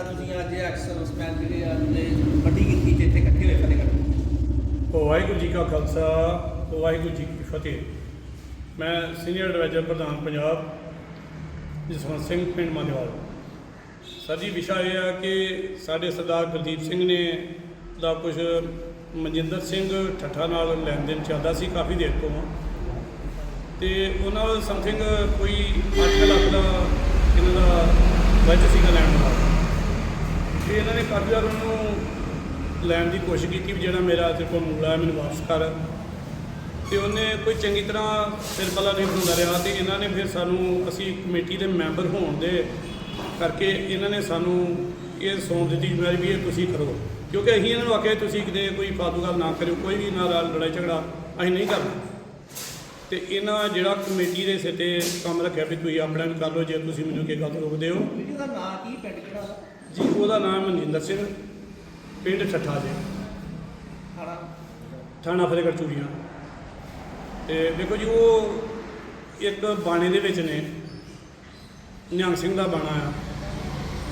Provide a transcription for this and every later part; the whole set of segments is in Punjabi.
ਜਿਹੜਾ ਤੁਸੀਂ ਅੱਜ ਐਕਸ ਸਰਵਿਸਮੈਨ ਜਿਹੜੇ ਆ ਤੇ ਵੱਡੀ ਗਿਣਤੀ 'ਚ ਇੱਥੇ ਇਕੱਠੇ ਹੋਏ ਫਤਿਹਗੜ੍ਹ ਵਾਹਿਗੁਰੂ ਜੀ ਕਾ ਖਾਲਸਾ ਵਾਹਿਗੁਰੂ ਜੀ ਕੀ ਫਤਿਹ। ਮੈਂ ਸੀਨੀਅਰ ਐਡਵਾਈਜ਼ਰ ਪ੍ਰਧਾਨ ਪੰਜਾਬ, ਜਸਵੰਤ ਸਿੰਘ, ਪਿੰਡ ਮਾਨੇਵਾਲ ਸਰ ਜੀ, ਵਿਸ਼ਾ ਇਹ ਆ ਕਿ ਸਾਡੇ ਸਰਦਾਰ ਗੁਰਦੀਪ ਸਿੰਘ ਨੇ ਦਾ ਕੁਝ ਮਨਜਿੰਦਰ ਸਿੰਘ ਠੱਠਾ ਨਾਲ ਲੈਣ ਦੇਣ ਚੱਲਦਾ ਸੀ, ਕਾਫੀ ਦੇਰ ਤੋਂ। ਤੇ ਉਹਨਾਂ ਨਾਲ ਸਮਥਿੰਗ ਕੋਈ 8 ਲੱਖ ਦਾ ਇਹਨਾਂ ਦਾ ਬਜਟ ਸੀਗਾ ਲੈਣ ਦਾ। ਤੇ ਇਹਨਾਂ ਨੇ ਕਾਫੀ ਵਾਰ ਉਹਨੂੰ ਲੈਣ ਦੀ ਕੋਸ਼ਿਸ਼ ਕੀਤੀ ਵੀ ਜਿਹੜਾ ਮੇਰਾ ਤੇ ਕੋਲ ਮੂਲਾ ਹੈ ਮੈਨੂੰ ਵਾਪਸ ਕਰ। ਤੇ ਉਹਨੇ ਕੋਈ ਚੰਗੀ ਤਰ੍ਹਾਂ ਸਿਰ ਪੱਲਾ ਨਹੀਂ ਹੁੰਦਾ ਰਿਹਾ ਤੇ ਇਹਨਾਂ ਨੇ ਫਿਰ ਸਾਨੂੰ, ਅਸੀਂ ਕਮੇਟੀ ਦੇ ਮੈਂਬਰ ਹੋਣ ਦੇ ਕਰਕੇ ਇਹਨਾਂ ਨੇ ਸਾਨੂੰ ਇਹ ਸੌਂਪ ਦਿੱਤੀ ਜ਼ਿੰਮੇਵਾਰੀ ਵੀ ਇਹ ਤੁਸੀਂ ਕਰੋ। ਕਿਉਂਕਿ ਅਸੀਂ ਇਹਨਾਂ ਨੂੰ ਆਖਿਆ ਤੁਸੀਂ ਕਿਤੇ ਕੋਈ ਫਾਲਤੂ ਗੱਲ ਨਾ ਕਰਿਓ, ਕੋਈ ਵੀ ਨਾਲ ਲੜਾਈ ਝਗੜਾ ਅਸੀਂ ਨਹੀਂ ਕਰਨਾ। ਤੇ ਇਹਨਾਂ ਜਿਹੜਾ ਕਮੇਟੀ ਦੇ ਸਿਰ ਤੇ ਕੰਮ ਰੱਖਿਆ ਵੀ ਤੁਸੀਂ ਆਪਣਾ ਵੀ ਕਰ ਲਓ, ਜੇ ਤੁਸੀਂ ਮੈਨੂੰ ਕੀ ਗੱਲ ਰੋਕਦੇ ਹੋ। ਵੀਡੀਓ ਨਾਂ ਕੀ ਪਿੰਡ ਕਿਹੜਾ ਜੀ ਉਹਦਾ ਨਾਮ ਮਨਜਿੰਦਰ ਸਿੰਘ ਪਿੰਡ ਠੱਠਾ ਜੀ ਥਾਣਾ? ਥਾਣਾ ਫਤਿਹਗੜ੍ਹ ਚੂੜੀਆਂ। ਤੇ ਦੇਖੋ ਜੀ ਉਹ ਇੱਕ ਬਾਣੇ ਦੇ ਵਿੱਚ ਨੇ। ਨਿਹੰਗ ਸਿੰਘ ਦਾ ਬਾਣਾ ਆ।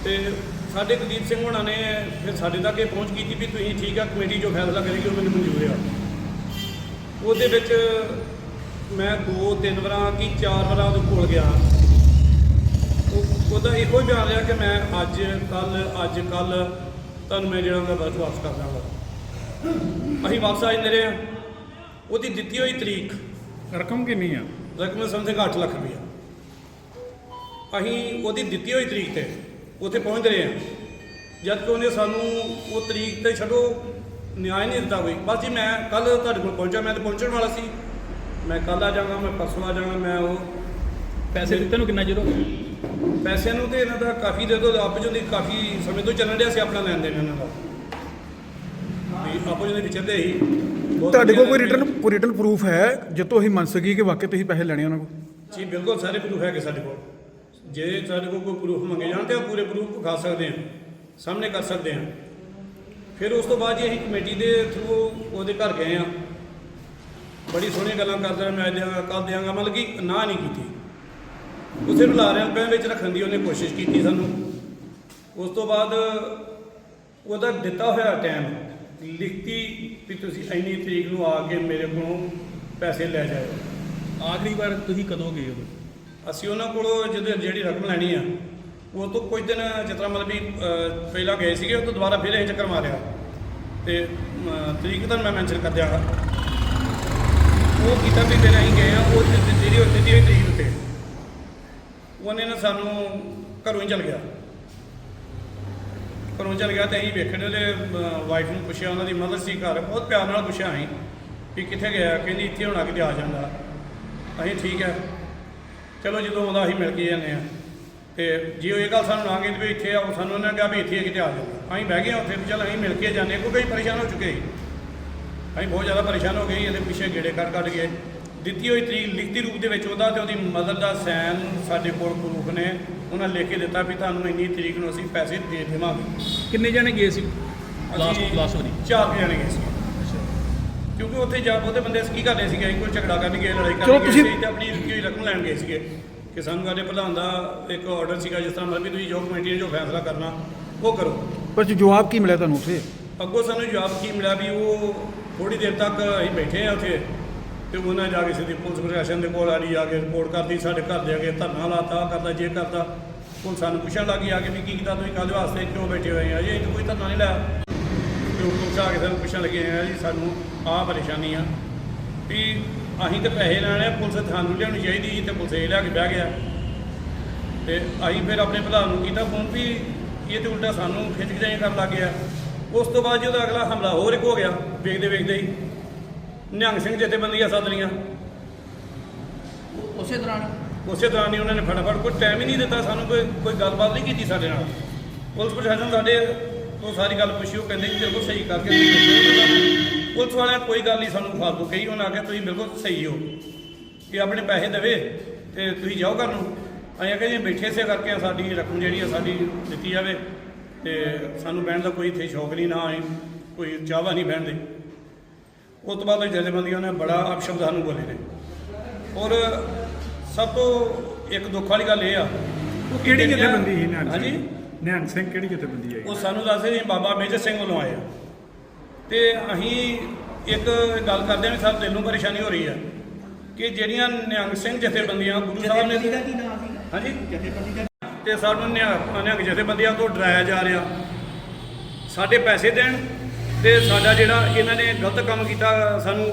ਤੇ ਸਾਡੇ ਕੁਲਦੀਪ ਸਿੰਘ ਹੋਣਾ ਨੇ ਫਿਰ ਸਾਡੇ ਤੱਕ ਇਹ ਪਹੁੰਚ ਕੀਤੀ ਵੀ ਤੁਸੀਂ ਠੀਕ ਆ ਕਮੇਟੀ ਜੋ ਫੈਸਲਾ ਕਰੇਗੀ ਉਹ ਮੈਨੂੰ ਮਨਜ਼ੂਰ ਆ। ਉਹਦੇ ਵਿੱਚ ਮੈਂ ਦੋ ਤਿੰਨ ਵਾਰਾਂ ਕੀ ਚਾਰ ਵਾਰਾਂ ਉਹਦੇ ਕੋਲ ਗਿਆ। ਉਹਦਾ ਇਹੋ ਹੀ ਬਿਆਨ ਰਿਹਾ ਕਿ ਮੈਂ ਅੱਜ ਕੱਲ ਅੱਜ ਕੱਲ ਤੁਹਾਨੂੰ ਮੈਂ ਜਿਹੜਾ ਉਹਦਾ ਬਸ ਵਾਪਸ ਕਰ ਦਾਂਗਾ ਅਸੀਂ ਵਾਪਸ ਆ ਜਾਂਦੇ ਰਹੇ ਉਹਦੀ ਦਿੱਤੀ ਹੋਈ ਤਰੀਕ ਰਕਮ ਕਿੰਨੀ ਆ? ਰਕਮ ਸਮਥਿੰਗ 8 ਲੱਖ ਰੁਪਈਆ। ਅਸੀਂ ਉਹਦੀ ਦਿੱਤੀ ਹੋਈ ਤਰੀਕ ਤੇ ਉੱਥੇ ਪਹੁੰਚ ਰਹੇ ਹਾਂ। ਜਦ ਕਿ ਉਹਨੇ ਸਾਨੂੰ ਉਹ ਤਰੀਕ ਤੇ ਛੱਡੋ ਨਿਆਂ ਨਹੀਂ ਦਿੱਤਾ ਕੋਈ। ਬਸ ਜੀ ਮੈਂ ਕੱਲ ਤੁਹਾਡੇ ਕੋਲ ਪਹੁੰਚਾ ਮੈਂ ਤਾਂ ਪਹੁੰਚਣ ਵਾਲਾ ਸੀ। ਮੈਂ ਕੱਲ ਆ ਜਾਵਾਂਗਾ ਮੈਂ ਪਰਸੋਂ ਆ ਜਾਵਾਂਗਾ ਮੈਂ ਉਹ ਪੈਸੇ ਦਿੱਤੇ ਨੂੰ ਕਿੰਨਾ ਚਿਰ ਹੋ ਗਿਆ? ਪੈਸਿਆਂ ਨੂੰ ਤੇ ਇਹਨਾਂ ਦਾ ਕਾਫੀ ਦੇ ਤੋਂ ਆਪਸ ਦੀ ਕਾਫੀ ਸਮੇਂ ਤੋਂ ਚੱਲਣ ਡਿਆ ਸੀ ਆਪਣਾ ਲੈਣ ਦੇਣ ਇਹਨਾਂ ਦਾ। ਵੀ ਆਪਸ ਦੇ ਵਿੱਚ ਚੱਲਦੇ ਹੀ ਬਹੁਤ ਤੁਹਾਡੇ ਕੋਲ ਕੋਈ ਵਧੀਆ ਰਿਟਰਨ ਰਿਟਰਨ ਪ੍ਰੂਫ ਹੈ? ਜਿੱਤੋਂ ਅਸੀਂ ਮੰਨ ਸਕੀਏ ਕਿ ਵਾਕਈ ਤੁਸੀਂ ਪੈਸੇ ਲੈਣੇ ਉਹਨਾਂ ਕੋਲ? ਜੀ ਬਿਲਕੁਲ ਸਾਰੇ ਪ੍ਰੂਫ ਹੈਗੇ ਸਾਡੇ ਕੋਲ। ਜੇ ਸਾਡੇ ਕੋਲ ਕੋਈ ਪ੍ਰੂਫ ਮੰਗੇ ਜਾਣ ਤੇ ਉਹ ਪੂਰੇ ਪ੍ਰੂਫ ਵਿਖਾ ਸਕਦੇ ਹਾਂ ਸਾਹਮਣੇ ਕਰ ਸਕਦੇ ਹਾਂ ਫਿਰ ਉਸ ਤੋਂ ਬਾਅਦ ਜੀ ਅਸੀਂ ਕਮੇਟੀ ਦੇ ਥਰੂ ਉਹਦੇ ਘਰ ਗਏ ਆ। ਬੜੀ ਸੋਹਣੀਆਂ ਗੱਲਾਂ ਕਰਦਾ ਮੈਂ ਦਿਆਂਗਾ ਕੱਲ ਦਿਆਂਗਾ ਮਤਲਬ ਕਿ ਨਾ ਨਹੀਂ ਕੀਤੀ। ਉਸੇ ਨੂੰ ਲਾਰਿਆਂ ਪੈ ਵਿੱਚ ਰੱਖਣ ਦੀ ਉਹਨੇ ਕੋਸ਼ਿਸ਼ ਕੀਤੀ ਸਾਨੂੰ। ਉਸ ਤੋਂ ਬਾਅਦ ਉਹਦਾ ਦਿੱਤਾ ਹੋਇਆ ਟਾਈਮ ਲਿਖਤੀ ਵੀ ਤੁਸੀਂ ਇੰਨੀ ਤਰੀਕ ਨੂੰ ਆ ਕੇ ਮੇਰੇ ਕੋਲੋਂ ਪੈਸੇ ਲੈ ਜਾਓ ਆਖਰੀ ਵਾਰ ਤੁਸੀਂ ਕਦੋਂ ਗਏ ਉਦੋਂ? ਅਸੀਂ ਉਹਨਾਂ ਕੋਲੋਂ ਜਦੋਂ ਜਿਹੜੀ ਰਕਮ ਲੈਣੀ ਆ ਉਹ ਤੋਂ ਕੁਝ ਦਿਨ ਤਰ੍ਹਾਂ ਮਤਲਬ ਵੀ ਪਹਿਲਾਂ ਗਏ ਸੀਗੇ ਉਹ ਤੋਂ ਦੁਬਾਰਾ ਫਿਰ ਇਹ ਚੱਕਰ ਮਾਰਿਆ। ਤੇ ਤਰੀਕ ਤਾਂ ਮੈਂ ਮੈਂਸ਼ਨ ਕਰ ਦਿਆਂਗਾ। ਉਹ ਕੀਤਾ ਵੀ ਫਿਰ ਅਸੀਂ ਗਏ ਆ ਉਹ ਜਿਹੜੀ ਉਹ ਦਿੱਤੀ ਹੋਈ ਤਰੀਕ ਉੱਤੇ। ਉਹਨੇ ਨਾ ਸਾਨੂੰ ਘਰੋਂ ਹੀ ਚਲ ਗਿਆ। ਘਰੋਂ ਚਲ ਗਿਆ ਤੇ ਅਸੀਂ ਵੇਖਣ ਉਹਦੇ ਵਾਈਫ ਨੂੰ ਪੁੱਛਿਆ ਉਹਨਾਂ ਦੀ ਮਦਦ ਸੀ ਘਰ ਬਹੁਤ ਪਿਆਰ ਨਾਲ ਪੁੱਛਿਆ ਅਸੀਂ ਵੀ ਕਿੱਥੇ ਗਿਆ ਕਹਿੰਦੀ ਇੱਥੇ ਹੁਣ ਆ ਕੇ ਤੇ ਆ ਜਾਂਦਾ। ਅਸੀਂ ਠੀਕ ਹੈ ਚਲੋ ਜਦੋਂ ਆਉਂਦਾ ਅਸੀਂ ਮਿਲ ਕੇ ਜਾਂਦੇ ਆ ਤੇ ਜੇ ਉਹ ਇਹ ਗੱਲ ਸਾਨੂੰ ਨਾ ਕਹਿੰਦੀ ਵੀ ਇੱਥੇ ਆਓ ਸਾਨੂੰ ਉਹਨਾਂ ਨੇ ਕਿਹਾ ਵੀ ਇੱਥੇ ਆ ਕਿਤੇ ਆ ਜਾਓ। ਅਸੀਂ ਬਹਿ ਗਏ ਹਾਂ ਉੱਥੇ ਵੀ ਚੱਲ ਅਸੀਂ ਮਿਲ ਕੇ ਜਾਂਦੇ ਹਾਂ, ਕਿਉਂਕਿ ਪਰੇਸ਼ਾਨ ਹੋ ਚੁੱਕੇ ਅਸੀਂ ਬਹੁਤ ਜ਼ਿਆਦਾ ਪਰੇਸ਼ਾਨ ਹੋ ਗਏ ਇਹਦੇ ਪਿੱਛੇ ਗੇੜੇ ਕੱਢ ਕੱਢ ਗਏ ਦਿੱਤੀ ਹੋਈ ਤਰੀਕ ਲਿਖਤੀ ਰੂਪ ਦੇ ਵਿੱਚ ਉਹਦਾ ਤੇ ਉਹਦੀ ਮਦਰ ਦਾ ਸਾਈਨ ਸਾਡੇ ਕੋਲ ਪ੍ਰੂਫ ਨੇ। ਉਹਨਾਂ ਲਿਖ ਕੇ ਦਿੱਤਾ ਵੀ ਤੁਹਾਨੂੰ ਇੰਨੀ ਤਰੀਕ ਨੂੰ ਅਸੀਂ ਪੈਸੇ ਦੇ ਦੇਵਾਂਗੇ। ਕਿੰਨੇ ਜਣੇ ਗਏ ਸੀ? ਲਾਸਟ ਅਸੀਂ ਲਾਸਟ ਵਾਰੀ। ਚਾਰ ਕੁ ਜਾਣੇ ਗਏ ਸੀ। ਕਿਉਂਕਿ ਉੱਥੇ ਜਾ ਬਹੁਤੇ ਬੰਦੇ ਕੀ ਕਰਦੇ ਸੀਗੇ? ਅਸੀਂ ਕੋਈ ਝਗੜਾ ਕਰਨ ਗਏ ਲੜਾਈ ਚਲੋ ਕਰਨ ਗਏ ਤੁਸੀਂ- ਸੀ ਤੇ ਆਪਣੀ ਦਿੱਤੀ ਹੋਈ ਰਕਮ ਲੈਣ ਗਏ ਸੀਗੇ। ਕਿ ਸਾਨੂੰ ਸਾਡੇ ਪ੍ਰਧਾਨ ਦਾ ਇੱਕ ਆਰਡਰ ਸੀਗਾ ਜਿਸ ਤਰ੍ਹਾਂ ਮਤਲਬ ਵੀ ਤੁਸੀਂ ਜੋ ਕਮੇਟੀ ਨੇ ਜੋ ਫੈਸਲਾ ਕਰਨਾ ਉਹ ਕਰੋ। ਪਰ ਜਵਾਬ ਕੀ ਮਿਲਿਆ ਤੁਹਾਨੂੰ ਉੱਥੇ? ਅੱਗੋਂ ਸਾਨੂੰ ਜਵਾਬ ਕੀ ਮਿਲਿਆ ਵੀ ਉਹ ਥੋੜੀ ਦੇਰ ਤੱਕ ਅਸੀਂ ਬੈਠੇ ਆ ਉੱਥੇ। ਤੇ ਉਹਨਾਂ ਜਾ ਕੇ ਸਿੱਧੀ ਪੁਲਿਸ ਪ੍ਰਸ਼ਾਸਨ ਦੇ ਕੋਲ ਆੜੀ ਆ ਕੇ ਰਿਪੋਰਟ ਕਰਦੀ ਸਾਡੇ ਘਰ ਦੇ ਅੱਗੇ ਧਰਨਾ ਲਾਤਾ ਆਹ ਕਰਦਾ ਜੇ ਕਰਦਾ ਹੁਣ ਸਾਨੂੰ ਪੁੱਛਣ ਲੱਗੀ ਆ ਕੇ ਵੀ ਕੀ ਕੀਤਾ ਤੁਸੀਂ ਕਾਹਦੇ ਵਾਸਤੇ ਕਿਉਂ ਬੈਠੇ ਹੋਏ ਆ? ਜੀ ਅਸੀਂ ਕੋਈ ਧਰਨਾ ਨਹੀਂ ਲਾਇਆ। ਤੇ ਉਹ ਪੁਲਿਸ ਆ ਕੇ ਸਾਨੂੰ ਪੁੱਛਣ ਲੱਗੇ ਆ ਜੀ ਸਾਨੂੰ ਆਹ ਪਰੇਸ਼ਾਨੀ ਆ ਵੀ ਅਸੀਂ ਤੇ ਪੈਸੇ ਲੈਣੇ ਆ, ਪੁਲਿਸ ਸਾਨੂੰ ਲਿਆਉਣੀ ਚਾਹੀਦੀ ਸੀ ਤੇ ਪੁਲਿਸ ਇਹ ਲਿਆ ਕੇ ਬਹਿ ਗਿਆ। ਤੇ ਅਸੀਂ ਫਿਰ ਆਪਣੇ ਭਰਾ ਨੂੰ ਕੀਤਾ ਫੋਨ ਵੀ ਇਹ ਤੇ ਉਲਟਾ ਸਾਨੂੰ ਖਿੱਚ ਖਿਚਾਈ ਕਰਨ ਲੱਗ ਗਿਆ। ਉਸ ਤੋਂ ਬਾਅਦ ਜਦੋਂ ਅਗਲਾ ਹਮਲਾ ਹੋਰ ਇੱਕ ਹੋ ਗਿਆ ਵੇਖਦੇ ਵੇਖਦੇ ਹੀ ਨਿਹੰਗ ਸਿੰਘ ਜਥੇਬੰਦੀਆਂ ਸੱਦ ਲਈਆਂ। ਉਸੇ ਦੌਰਾਨ? ਉਸੇ ਤਰ੍ਹਾਂ ਨਹੀਂ ਉਹਨਾਂ ਨੇ ਫਟਾਫਟ ਕੋਈ ਟਾਈਮ ਹੀ ਨਹੀਂ ਦਿੱਤਾ ਸਾਨੂੰ ਕੋਈ ਕੋਈ ਗੱਲਬਾਤ ਨਹੀਂ ਕੀਤੀ ਸਾਡੇ ਨਾਲ। ਪੁਲਿਸ ਪ੍ਰਸ਼ਾਸਨ ਸਾਡੇ ਤੋਂ ਸਾਰੀ ਗੱਲ ਪੁੱਛੀ ਉਹ ਕਹਿੰਦੇ ਜੀ ਬਿਲਕੁਲ ਸਹੀ ਕਰਕੇ ਤੁਸੀਂ ਦੱਸੋ ਸਾਨੂੰ। ਪੁਲਿਸ ਵਾਲਿਆਂ ਕੋਈ ਗੱਲ ਨਹੀਂ ਸਾਨੂੰ ਫਾਲਤੂ ਕਹੀ ਉਹਨਾਂ ਆਖਿਆ ਤੁਸੀਂ ਬਿਲਕੁਲ ਸਹੀ ਹੋ। ਕਿ ਆਪਣੇ ਪੈਸੇ ਦੇਵੇ ਤੇ ਤੁਸੀਂ ਜਾਓ ਘਰ ਨੂੰ। ਅਸੀਂ ਆਖਿਆ ਜੀ ਬੈਠੇ ਸੇ ਕਰਕੇ ਆ ਸਾਡੀ ਰਕਮ ਜਿਹੜੀ ਆ ਸਾਡੀ ਦਿੱਤੀ ਜਾਵੇ ਤੇ ਸਾਨੂੰ ਬਹਿਣ ਦਾ ਕੋਈ ਇੱਥੇ ਸ਼ੌਕ ਨਹੀਂ ਨਾ ਅਸੀਂ ਕੋਈ ਚਾਹਵਾ ਨਹੀਂ ਬਹਿਣ ਦੇ। ਉਸ ਤੋਂ ਬਾਅਦ ਜਥੇਬੰਦੀਆਂ ਨੇ ਬੜਾ ਅਪਸ਼ਬਦ ਸਾਨੂੰ ਬੋਲੇ ਨੇ। ਔਰ ਸਭ ਤੋਂ ਇੱਕ ਦੁੱਖ ਵਾਲੀ ਗੱਲ ਇਹ ਆ ਉਹ ਕਿਹੜੀ ਜਥੇਬੰਦੀ ਸੀ ਨਿਹੰਗ ਸਿੰਘ? ਹਾਂਜੀ? ਨਿਹੰਗ ਸਿੰਘ ਕਿਹੜੀ ਜਥੇਬੰਦੀ ਹੈ ਉਹ ਸਾਨੂੰ ਦੱਸਦੇ ਜੀ ਬਾਬਾ ਮੇਜਰ ਸਿੰਘ ਵੱਲੋਂ ਆਏ ਆ। ਤੇ ਅਸੀਂ ਇੱਕ ਗੱਲ ਕਰਦੇ ਹਾਂ ਵੀ ਸਾਡੇ ਦਿਲ ਨੂੰ ਪਰੇਸ਼ਾਨੀ ਹੋ ਰਹੀ ਆ ਕਿ ਜਿਹੜੀਆਂ ਨਿਹੰਗ ਸਿੰਘ ਜਥੇਬੰਦੀਆਂ ਗੁਰੂ ਸਾਹਿਬ ਨੇ ਕੀ ਨਾਮ ਸੀ ਹਾਂਜੀ? ਜਥੇਬੰਦੀ ਦਾ ਤੇ ਸਾਨੂੰ ਨਿਹੰਗ ਨਿਹੰਗ ਜਥੇਬੰਦੀਆਂ ਤੋਂ ਡਰਾਇਆ ਜਾ ਰਿਹਾ। ਸਾਡੇ ਪੈਸੇ ਦੇਣ ਤੇ ਸਾਡਾ ਜਿਹੜਾ ਇਹਨਾਂ ਨੇ ਗਲਤ ਕੰਮ ਕੀਤਾ ਸਾਨੂੰ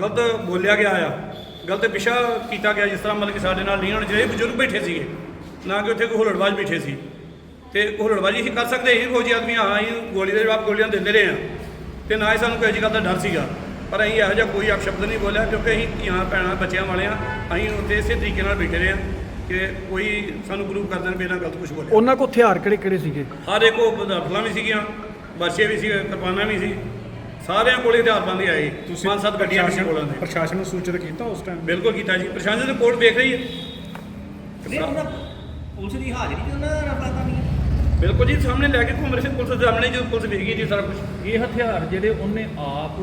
ਗਲਤ ਬੋਲਿਆ ਗਿਆ ਆ। ਗਲਤ ਪਿਛਾ ਕੀਤਾ ਗਿਆ ਜਿਸ ਤਰ੍ਹਾਂ ਮਤਲਬ ਕਿ ਸਾਡੇ ਨਾਲ ਨਹੀਂ ਹੁਣ ਜਿਹੜੇ ਬਜ਼ੁਰਗ ਬੈਠੇ ਸੀਗੇ ਨਾ ਕਿ ਉੱਥੇ ਕੋਈ ਹੁਲੜਬਾਜ਼ ਬੈਠੇ ਸੀ। ਤੇ ਹੁਲੜਬਾਜ਼ੀ ਅਸੀਂ ਕਰ ਸਕਦੇ ਸੀ ਫੌਜੀ ਆਦਮੀ ਹਾਂ ਅਸੀਂ ਗੋਲੀ ਦੇ ਜਵਾਬ ਗੋਲੀਆਂ ਦਿੰਦੇ ਰਹੇ ਆ। ਤੇ ਨਾ ਹੀ ਸਾਨੂੰ ਕੋਈ ਅਜਿਹਾ ਦਾ ਡਰ ਸੀਗਾ। ਪਰ ਅਸੀਂ ਇਹੋ ਜਿਹਾ ਕੋਈ ਅਪਸ਼ਬਦ ਨਹੀਂ ਬੋਲਿਆ ਕਿਉਂਕਿ ਅਸੀਂ ਧੀਆਂ ਭੈਣਾਂ ਬੱਚਿਆਂ ਵਾਲੇ ਆ। ਅਸੀਂ ਉੱਥੇ ਇਸੇ ਤਰੀਕੇ ਨਾਲ ਬੈਠੇ ਰਹੇ ਆ ਕਿ ਕੋਈ ਸਾਨੂੰ ਪ੍ਰੂਵ ਕਰ ਦੇਣ ਵੀ ਇਹਨਾਂ ਗਲਤ ਕੁਝ ਬੋਲਿਆ। ਉਹਨਾਂ ਕੋ ਹਥਿਆਰ ਕਿਹੜੇ ਕਿਹੜੇ ਸੀਗੇ? ਹਰ ਇੱਕ ਉਹ ਰਫਲਾਂ ਵੀ ਸੀਗੀਆਂ। ਬਾਸ਼ੇ ਵੀ ਸੀ ਕਿਰਪਾਨਾਂ ਵੀ ਸੀ। ਸਾਰਿਆਂ ਕੋਲੇ ਹਥਿਆਰ ਬੰਦੇ ਆਏ। ਪੰਜ ਸੱਤ ਗੱਡੀਆਂ ਵੀ ਸੀ ਕੋਲਾਂ ਦੇ ਪ੍ਰਸ਼ਾਸਨ ਨੂੰ ਸੂਚਿਤ ਕੀਤਾ ਉਸ ਟਾਈਮ ਬਿਲਕੁਲ ਕੀਤਾ ਜੀ। ਪ੍ਰਸ਼ਾਸਨ ਦੀ ਰਿਪੋਰਟ ਦੇਖ ਰਹੀ ਹੈ। ਨਹੀਂ ਉਹਨਾਂ ਪੁਲਿਸ ਦੀ ਹਾਜ਼ਰੀ ਤੇ ਉਹਨਾਂ ਦਾ ਰਫਲਾ ਨਹੀਂ ਬਿਲਕੁਲ ਜੀ ਸਾਹਮਣੇ ਲੈ ਕੇ ਘੁੰਮ ਰਹੇ ਸੀ ਪੁਲਿਸ ਦੇ ਸਾਹਮਣੇ ਜਦੋਂ ਪੁਲਿਸ ਵੇਖ ਗਈ ਜੀ ਸਾਰਾ ਕੁਝ ਇਹ ਹਥਿਆਰ ਜਿਹੜੇ ਉਹਨੇ ਆਪ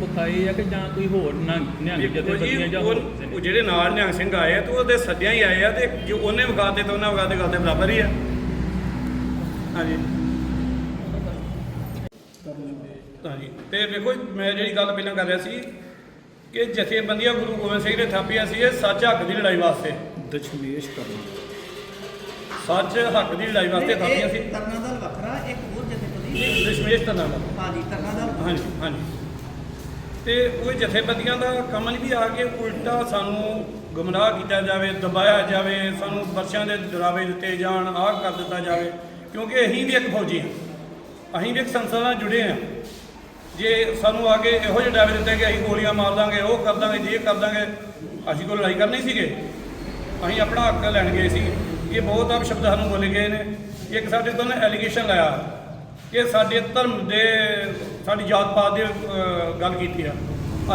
ਵਿਖਾਏ ਆ ਕਿ ਜਾਂ ਕੋਈ ਹੋਰ ਨਿਹੰਗ ਜਥੇਬੰਦੀਆਂ ਜਾਂ ਹੋਰ ਉਹ ਜਿਹੜੇ ਨਾਲ ਨਿਹੰਗ ਸਿੰਘ ਆਏ ਆ ਤੇ ਉਹਦੇ ਸੱਜਿਆਂ ਹੀ ਆਏ ਆ ਤੇ ਜੋ ਉਹਨੇ ਵਿਖਾਤੇ ਤਾਂ ਉਹਨਾਂ ਵਿਖਾਤੇ ਗੱਲ ਦੇ ਬਰਾਬਰ ਹੀ ਆ। ਹਾਂਜੀ। ਹਾਂਜੀ। ਤੇ ਵੇਖੋ ਮੈਂ ਜਿਹੜੀ ਗੱਲ ਪਹਿਲਾਂ ਕਰ ਰਿਹਾ ਸੀ ਕਿ ਜਥੇਬੰਦੀਆਂ ਗੁਰੂ ਗੋਬਿੰਦ ਸਿੰਘ ਨੇ ਥਾਪੀਆਂ ਸੀ ਇਹ ਸੱਚ ਹੱਕ ਦੀ ਲੜਾਈ ਵਾਸਤੇ। ਦਸ਼ਮੇਸ਼ ਕਰਨਾ। ਸੱਚ ਹੱਕ ਦੀ ਲੜਾਈ ਵਾਸਤੇ ਥਾਪੀਆਂ ਸੀ। ਤਰਨਾ ਦਲ ਵੱਖਰਾ ਇੱਕ ਹੋਰ ਜਥੇਬੰਦੀ। ਦਸ਼ਮੇਸ਼ ਕਰਨਾ ਦਾ ਹਾਂਜੀ ਤਰਨਾ ਦਲ ਹਾਂਜੀ ਹਾਂਜੀ। ਤੇ ਉਹ ਜਥੇਬੰਦੀਆਂ ਦਾ ਕੰਮ ਨਹੀਂ ਵੀ ਆ ਕੇ ਉਲਟਾ ਸਾਨੂੰ ਗੁੰਮਰਾਹ ਕੀਤਾ ਜਾਵੇ ਦਬਾਇਆ ਜਾਵੇ ਸਾਨੂੰ ਵਰਸ਼ਾਂ ਦੇ ਡਰਾਵੇ ਦਿੱਤੇ ਜਾਣ ਆਹ ਕਰ ਦਿੱਤਾ ਜਾਵੇ ਕਿਉਂਕਿ ਅਸੀਂ ਵੀ ਇੱਕ ਫੌਜੀ ਹਾਂ। ਅਸੀਂ ਵੀ ਇੱਕ ਸੰਸਥਾ ਨਾਲ ਜੁੜੇ ਹਾਂ। ਜੇ ਸਾਨੂੰ ਆ ਕੇ ਇਹੋ ਜਿਹੇ ਡਰਾਵੇ ਦਿੱਤੇ ਕਿ ਅਸੀਂ ਗੋਲੀਆਂ ਮਾਰ ਦਾਂਗੇ, ਉਹ ਕਰ ਦਾਂਗੇ, ਜੇ ਕਰ ਦਾਂਗੇ, ਅਸੀਂ ਕੋਈ ਲੜਾਈ ਕਰਨੀ ਸੀਗੇ। ਅਸੀਂ ਆਪਣਾ ਹੱਕ ਲੈਣ ਗਏ ਸੀ। ਇਹ ਬਹੁਤ ਆਪ ਸ਼ਬਦ ਸਾਨੂੰ ਬੋਲੇ ਗਏ ਨੇ। ਇੱਕ ਸਾਡੇ ਤੋਂ ਐਲੀਗੇਸ਼ਨ ਲਾਇਆ ਕਿ ਸਾਡੇ ਧਰਮ ਦੇ, ਸਾਡੀ ਜਾਤ ਪਾਤ ਦੇ ਗੱਲ ਕੀਤੀ ਆ।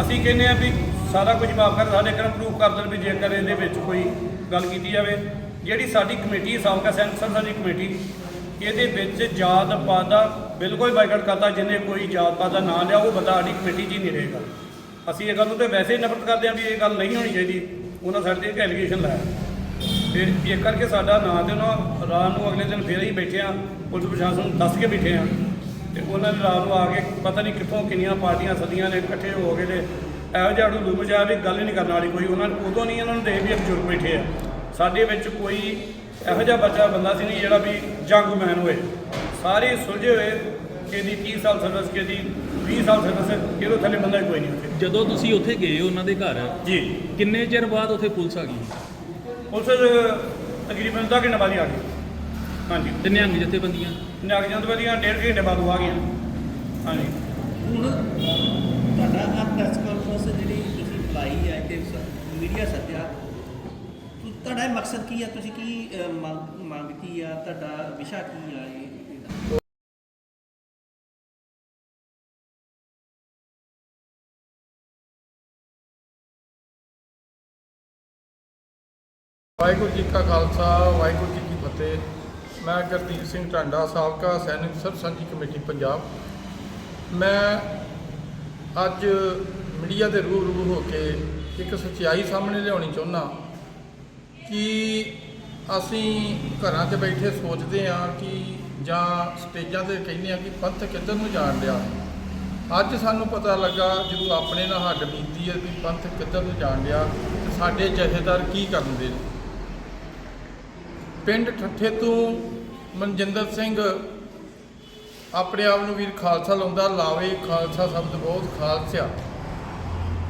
ਅਸੀਂ ਕਹਿੰਦੇ ਆ ਵੀ ਸਾਰਾ ਕੁਝ ਮਾਫ ਕਰ, ਸਾਡੇ ਕਰਮ ਪ੍ਰੂਫ ਕਰ ਦੇਣ ਵੀ ਜੇਕਰ ਇਹਦੇ ਵਿੱਚ ਕੋਈ ਗੱਲ ਕੀਤੀ ਜਾਵੇ। ਜਿਹੜੀ ਸਾਡੀ ਕਮੇਟੀ, ਸਾਬਕਾ ਸੈਂਸਰ ਸਾਡੀ ਕਮੇਟੀ, ਇਹਦੇ ਵਿੱਚ ਜਾਤ ਪਾਤ ਦਾ ਬਿਲਕੁਲ ਬਾਈਕਾਟ ਕਰਤਾ, ਜਿਹਨੇ ਕੋਈ ਜਾਤ ਪਾਤ ਦਾ ਨਾਂ ਲਿਆ, ਉਹ ਬੰਦਾ ਸਾਡੀ ਕਮੇਟੀ 'ਚ ਹੀ ਨਹੀਂ ਰਹੇਗਾ। ਅਸੀਂ ਇਹ ਗੱਲ ਨੂੰ ਤੇ ਵੈਸੇ ਹੀ ਨਫ਼ਰਤ ਕਰਦੇ ਹਾਂ ਵੀ ਇਹ ਗੱਲ ਨਹੀਂ ਹੋਣੀ ਚਾਹੀਦੀ। ਉਹਨਾਂ ਸਾਡੇ ਤੇ ਇੱਕ ਐਲੀਗੇਸ਼ਨ ਲਾਇਆ। ਤੇ ਇਹ ਕਰਕੇ ਸਾਡਾ ਨਾਂ ਤੇ ਉਹਨਾਂ ਰਾਤ ਨੂੰ ਅਗਲੇ ਦਿਨ ਫੇਰ ਹੀ ਬੈਠੇ ਆ ਪੁਲਿਸ ਪ੍ਰਸ਼ਾਸਨ ਨੂੰ ਦੱਸ ਕੇ ਬੈਠੇ ਆ ਤੇ ਉਹਨਾਂ ਨੇ ਰਾਤ ਨੂੰ ਆ ਕੇ ਪਤਾ ਨਹੀਂ ਕਿੱਥੋਂ ਕਿੰਨੀਆਂ ਪਾਰਟੀਆਂ ਸਦੀਆਂ ਨੇ, ਇਕੱਠੇ ਹੋ ਗਏ ਨੇ ਇਹੋ ਜਿਹਾ ਨੂੰ ਮਚਾ ਵੀ ਗੱਲ ਹੀ ਨਹੀਂ ਕਰਨ ਵਾਲੀ ਕੋਈ। ਉਹਨਾਂ ਨੂੰ ਉਦੋਂ ਨਹੀਂ ਇਹਨਾਂ ਨੂੰ ਦੇਖ ਵੀ ਇਹ ਬਜ਼ੁਰਗ ਬੈਠੇ ਆ ਸਾਡੇ ਵਿੱਚ ਕੋਈ ਇਹੋ ਜਿਹਾ ਬੱਚਾ, ਬੰਦਾ ਸੀ ਨਹੀਂ ਜਿਹੜਾ ਵੀ ਜੰਗਮੈਨ ਹੋਏ। ਸਾਰੇ ਸੁਲਝੇ ਹੋਏ ਕਿਹਦੀ 30 ਸਾਲ ਸਰਵਿਸ ਕਿਹਦੀ 20 ਸਾਲ ਸਰਵਿਸ ਕਿਹਦੇ ਥੱਲੇ ਬੰਦਾ ਕੋਈ ਨਹੀਂ ਉੱਥੇ। ਜਦੋਂ ਤੁਸੀਂ ਉੱਥੇ ਗਏ ਉਹਨਾਂ ਦੇ ਘਰ ਜੀ। ਕਿੰਨੇ ਚਿਰ ਬਾਅਦ ਉੱਥੇ ਪੁਲਿਸ ਆ ਗਈ? ਪੁਲਿਸ ਤਕਰੀਬਨ ਅੱਧਾ ਘੰਟਾ ਬਾਅਦ ਹੀ ਆ ਗਈ। ਹਾਂਜੀ। ਤੇ ਨਿਹੰਗ ਜਥੇਬੰਦੀਆਂ? ਜੰਦ ਵਧੀਆਂ ਡੇਢ ਘੰਟੇ ਬਾਅਦ ਆ ਗਈਆਂ। ਹਾਂਜੀ। ਹੁਣ ਤੁਹਾਡਾ ਆ ਪ੍ਰੈਸ ਕਾਨਫਰੰਸ ਜਿਹੜੀ ਤੁਸੀਂ ਬੁਲਾਈ ਹੈ ਤੇ ਮੀਡੀਆ ਸੱਦਿਆ ਤੁਹਾਡਾ ਇਹ ਮਕਸਦ ਕੀ ਹੈ? ਤੁਸੀਂ ਕੀ ਮੰਗ ਮੰਗ ਕੀ ਆ? ਤੁਹਾਡਾ ਵਿਸ਼ਾ ਕੀ ਆ? ਵਾਹਿਗੁਰੂ ਜੀ ਕਾ ਖਾਲਸਾ, ਵਾਹਿਗੁਰੂ ਜੀ ਕੀ ਫਤਿਹ। ਮੈਂ ਗੁਰਦੀਪ ਸਿੰਘ ਟਾਂਡਾ, ਸਾਬਕਾ ਸੈਨਿਕ ਸਰਬ ਕਮੇਟੀ, ਪੰਜਾਬ। ਮੈਂ ਅੱਜ ਮੀਡੀਆ ਦੇ ਰੂਬਰੂ ਹੋ ਕੇ ਇੱਕ ਸੱਚਾਈ ਸਾਹਮਣੇ ਲਿਆਉਣੀ ਚਾਹੁੰਦਾ ਕਿ ਅਸੀਂ ਘਰਾਂ 'ਚ ਬੈਠੇ ਸੋਚਦੇ ਹਾਂ ਕਿ ਜਾਂ ਸਟੇਜਾਂ ਤੇ ਕਹਿੰਦੇ ਆ ਕਿ ਪੰਥ ਕਿੱਧਰ ਨੂੰ ਜਾਣ ਡਿਆ। ਅੱਜ ਸਾਨੂੰ ਪਤਾ ਲੱਗਾ, ਜਦੋਂ ਆਪਣੇ ਨਾਲ ਹੱਡ ਬੀਤੀ ਹੈ ਵੀ ਪੰਥ ਕਿੱਧਰ ਨੂੰ ਜਾਣ ਡਿਆ, ਤੇ ਸਾਡੇ ਜਥੇਦਾਰ ਕੀ ਕਰਨ ਦੇ ਨੇ। ਪਿੰਡ ਠੱਠੇ ਤੋਂ ਮਨਜਿੰਦਰ ਸਿੰਘ ਆਪਣੇ ਆਪ ਨੂੰ ਵੀਰ ਖਾਲਸਾ ਲਾਉਂਦਾ, ਲਾਵੇ ਖਾਲਸਾ ਸ਼ਬਦ ਬਹੁਤ ਖਾਲਸਿਆ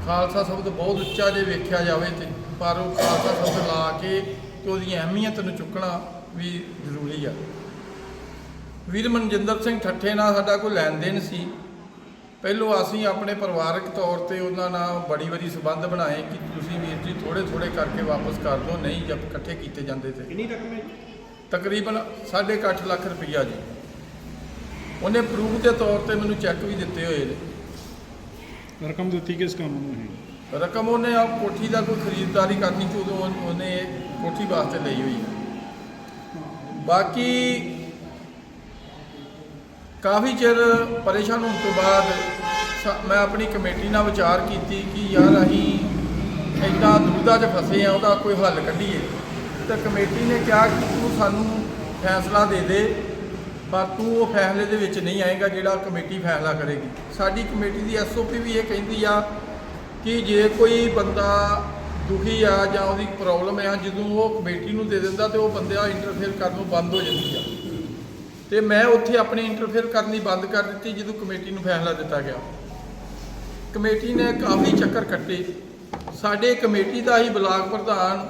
ਖਾਲਸਾ ਸ਼ਬਦ ਬਹੁਤ ਉੱਚਾ ਜੇ ਵੇਖਿਆ ਜਾਵੇ ਤੇ, ਪਰ ਉਹ ਖਾਲਸਾ ਸ਼ਬਦ ਲਾ ਕੇ ਤੇ ਉਹਦੀ ਅਹਿਮੀਅਤ ਨੂੰ ਚੁੱਕਣਾ ਵੀ ਜ਼ਰੂਰੀ ਆ। ਵੀਰ ਮਨਜਿੰਦਰ ਸਿੰਘ ਠੱਠੇ ਨਾਲ ਸਾਡਾ ਕੋਈ ਲੈਣ ਦੇਣ ਸੀ। ਪਹਿਲੋਂ ਅਸੀਂ ਆਪਣੇ ਪਰਿਵਾਰਕ ਤੌਰ ਤੇ ਉਹਨਾਂ ਨਾਲ ਬੜੀ ਵਾਰੀ ਸਬੰਧ ਬਣਾਏ ਕਿ ਤੁਸੀਂ ਵੀਰ ਜੀ ਥੋੜੇ ਥੋੜੇ ਕਰਕੇ ਵਾਪਸ ਕਰ ਦਿਓ ਨਹੀਂ ਜਦ ਇਕੱਠੇ ਕੀਤੇ ਜਾਂਦੇ ਤੇ। ਕਿੰਨੀ ਰਕਮ ਹੈ ਤਕਰੀਬਨ 8.5 ਲੱਖ ਰੁਪਈਆ ਜੀ। ਉਹਨੇ ਪ੍ਰੂਫ ਦੇ ਤੌਰ ਤੇ ਮੈਨੂੰ ਚੈੱਕ ਵੀ ਦਿੱਤੇ ਹੋਏ ਨੇ। ਰਕਮ ਦਿੱਤੀ ਕਿਸ ਕੰਮ ਨੂੰ ਹੈ ਰਕਮ ਉਹਨੇ ਆ ਕੋਠੀ ਦਾ ਕੋਈ ਖਰੀਦਦਾਰੀ ਕਰਨੀ ਸੀ ਉਦੋਂ ਉਹ- ਉਹਨੇ ਕੋਠੀ ਵਾਸਤੇ ਲਈ ਹੋਈ ਹੈ। ਬਾਕੀ ਕਾਫੀ ਚਿਰ ਪਰੇਸ਼ਾਨ ਹੋਣ ਤੋਂ ਬਾਅਦ ਸ- ਮੈਂ ਆਪਣੀ ਕਮੇਟੀ ਨਾਲ ਵਿਚਾਰ ਕੀਤੀ ਕਿ ਯਾਰ ਅਸੀਂ ਇੰਨਾ ਦੁਬਿਧਾ 'ਚ ਫਸੇ ਆ ਉਹਦਾ ਕੋਈ ਹੱਲ ਕੱਢੀਏ। ਤਾਂ ਕਮੇਟੀ ਨੇ ਕਿਹਾ ਕਿ ਤੂੰ ਸਾਨੂੰ ਫੈਸਲਾ ਦੇ ਦੇ, ਪਰ ਤੂੰ ਉਹ ਫੈਸਲੇ ਦੇ ਵਿੱਚ ਨਹੀਂ ਆਏਗਾ ਜਿਹੜਾ ਕਮੇਟੀ ਫੈਸਲਾ ਕਰੇਗੀ। ਸਾਡੀ ਕਮੇਟੀ ਦੀ ਐਸਓਪੀ ਵੀ ਇਹ ਕਹਿੰਦੀ ਆ ਕਿ ਜੇ ਕੋਈ ਬੰਦਾ ਦੁਖੀ ਆ ਜਾਂ ਉਹਦੀ ਪ੍ਰੋਬਲਮ ਆ, ਜਦੋਂ ਉਹ ਕਮੇਟੀ ਨੂੰ ਦੇ ਦਿੰਦਾ ਤੇ ਉਹ ਬੰਦਾ ਇੰਟਰਫੇਅਰ ਕਰਨ ਨੂੰ ਬੰਦ ਹੋ ਜਾਂਦੀ ਆ। ਤੇ ਮੈਂ ਉੱਥੇ ਆਪਣੀ ਇੰਟਰਫੇਅਰ ਕਰਨੀ ਬੰਦ ਕਰ ਦਿੱਤੀ ਜਦੋਂ ਕਮੇਟੀ ਨੂੰ ਫੈਸਲਾ ਦਿੱਤਾ ਗਿਆ। ਕਮੇਟੀ ਨੇ ਕਾਫੀ ਚੱਕਰ ਕੱਟੇ। ਸਾਡੇ ਕਮੇਟੀ ਦਾ ਹੀ ਬਲਾਕ ਪ੍ਰਧਾਨ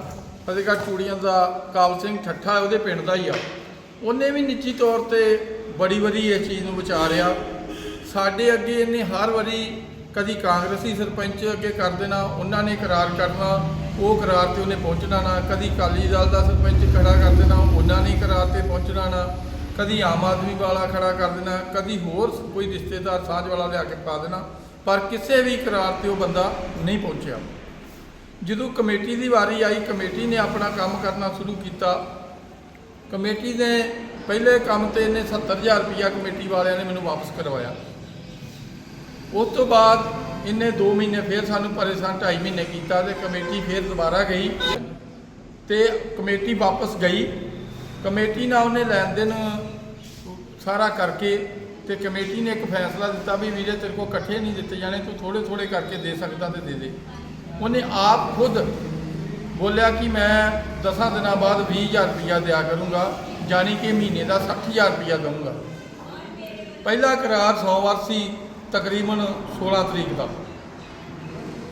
ਫਤਿਹਗੜ੍ਹ ਚੂੜੀਆਂ ਦਾ ਕਾਲ ਸਿੰਘ ਠੱਠਾ ਉਹਦੇ ਪਿੰਡ ਦਾ ਹੀ ਆ। ਉਹਨੇ ਵੀ ਨਿੱਜੀ ਤੌਰ ਤੇ ਬੜੀ ਵਾਰੀ ਇਸ ਚੀਜ਼ ਨੂੰ ਵਿਚਾਰਿਆ। ਸਾਡੇ ਅੱਗੇ ਇਹਨੇ ਹਰ ਵਾਰੀ ਕਦੀ ਕਾਂਗਰਸੀ ਸਰਪੰਚ ਅੱਗੇ ਕਰ ਦੇਣਾ, ਉਹਨਾਂ ਨੇ ਇਕਰਾਰ ਕਰਨਾ, ਉਹ ਕਰਾਰ ਤੇ ਉਹਨੇ ਪਹੁੰਚਣਾ ਨਾ। ਕਦੀ ਅਕਾਲੀ ਦਲ ਦਾ ਸਰਪੰਚ ਖੜਾ ਕਰ ਦੇਣਾ, ਉਹਨਾਂ ਨੇ ਕਰਾਰ ਤੇ ਪਹੁੰਚਣਾ ਨਾ। ਕਦੀ ਆਮ ਆਦਮੀ ਵਾਲਾ ਖੜਾ ਕਰ ਦੇਣਾ, ਕਦੀ ਹੋਰ ਕੋਈ ਰਿਸ਼ਤੇਦਾਰ ਸਾਂਝ ਵਾਲਾ ਲਿਆ ਕੇ ਪਾ ਦੇਣਾ, ਪਰ ਕਿਸੇ ਵੀ ਕਰਾਰ ਤੇ ਉਹ ਬੰਦਾ ਨਹੀਂ ਪਹੁੰਚਿਆ। ਜਦੋਂ ਕਮੇਟੀ ਦੀ ਵਾਰੀ ਆਈ, ਕਮੇਟੀ ਨੇ ਆਪਣਾ ਕੰਮ ਕਰਨਾ ਸ਼ੁਰੂ ਕੀਤਾ। ਕਮੇਟੀ ਨੇ ਪਹਿਲੇ ਕੰਮ ਤੇ ਇਹਨੇ 70000 ਰੁਪਇਆ ਕਮੇਟੀ ਵਾਲਿਆਂ ਨੇ ਮੈਨੂੰ ਵਾਪਸ ਕਰਵਾਇਆ। ਉਸ ਤੋਂ ਬਾਅਦ ਇਹਨੇ 2 ਮਹੀਨੇ ਫੇਰ ਸਾਨੂੰ ਪਰੇਸ਼ਾਨ 2.5 ਮਹੀਨੇ ਕੀਤਾ ਤੇ ਕਮੇਟੀ ਫੇਰ ਦੁਬਾਰਾ ਗਈ ਤੇ ਕਮੇਟੀ ਵਾਪਸ ਗਈ। ਕਮੇਟੀ ਨਾਲ ਉਹਨੇ ਲੈਣ ਦੇਣ ਸਾਰਾ ਕਰਕੇ ਤੇ ਕਮੇਟੀ ਨੇ ਇੱਕ ਫੈਸਲਾ ਦਿੱਤਾ ਵੀ ਵੀਰੇ ਤੇਰੇ ਕੋਲ ਇਕੱਠੇ ਨਹੀਂ ਦਿੱਤੇ ਜਾਣੇ, ਤੂੰ ਥੋੜੇ ਥੋੜੇ ਕਰਕੇ ਦੇ ਸਕਦਾ ਤੇ ਦੇ ਦੇ। ਉਹਨੇ ਆਪ ਖੁਦ ਬੋਲਿਆ ਕਿ ਮੈਂ 10 ਦਿਨਾਂ ਬਾਅਦ 20000 ਰੁਪਇਆ ਦਿਆ ਕਰੂੰਗਾ ਜਾਨੀ ਕਿ ਮਹੀਨੇ ਦਾ 60000 ਰੁਪਇਆ ਦਊਂਗਾ। ਪਹਿਲਾ ਕਰਾਰ ਸੋਮਵਾਰ ਸੀ ਤਕਰੀਬਨ 16 ਤਰੀਕ ਦਾ।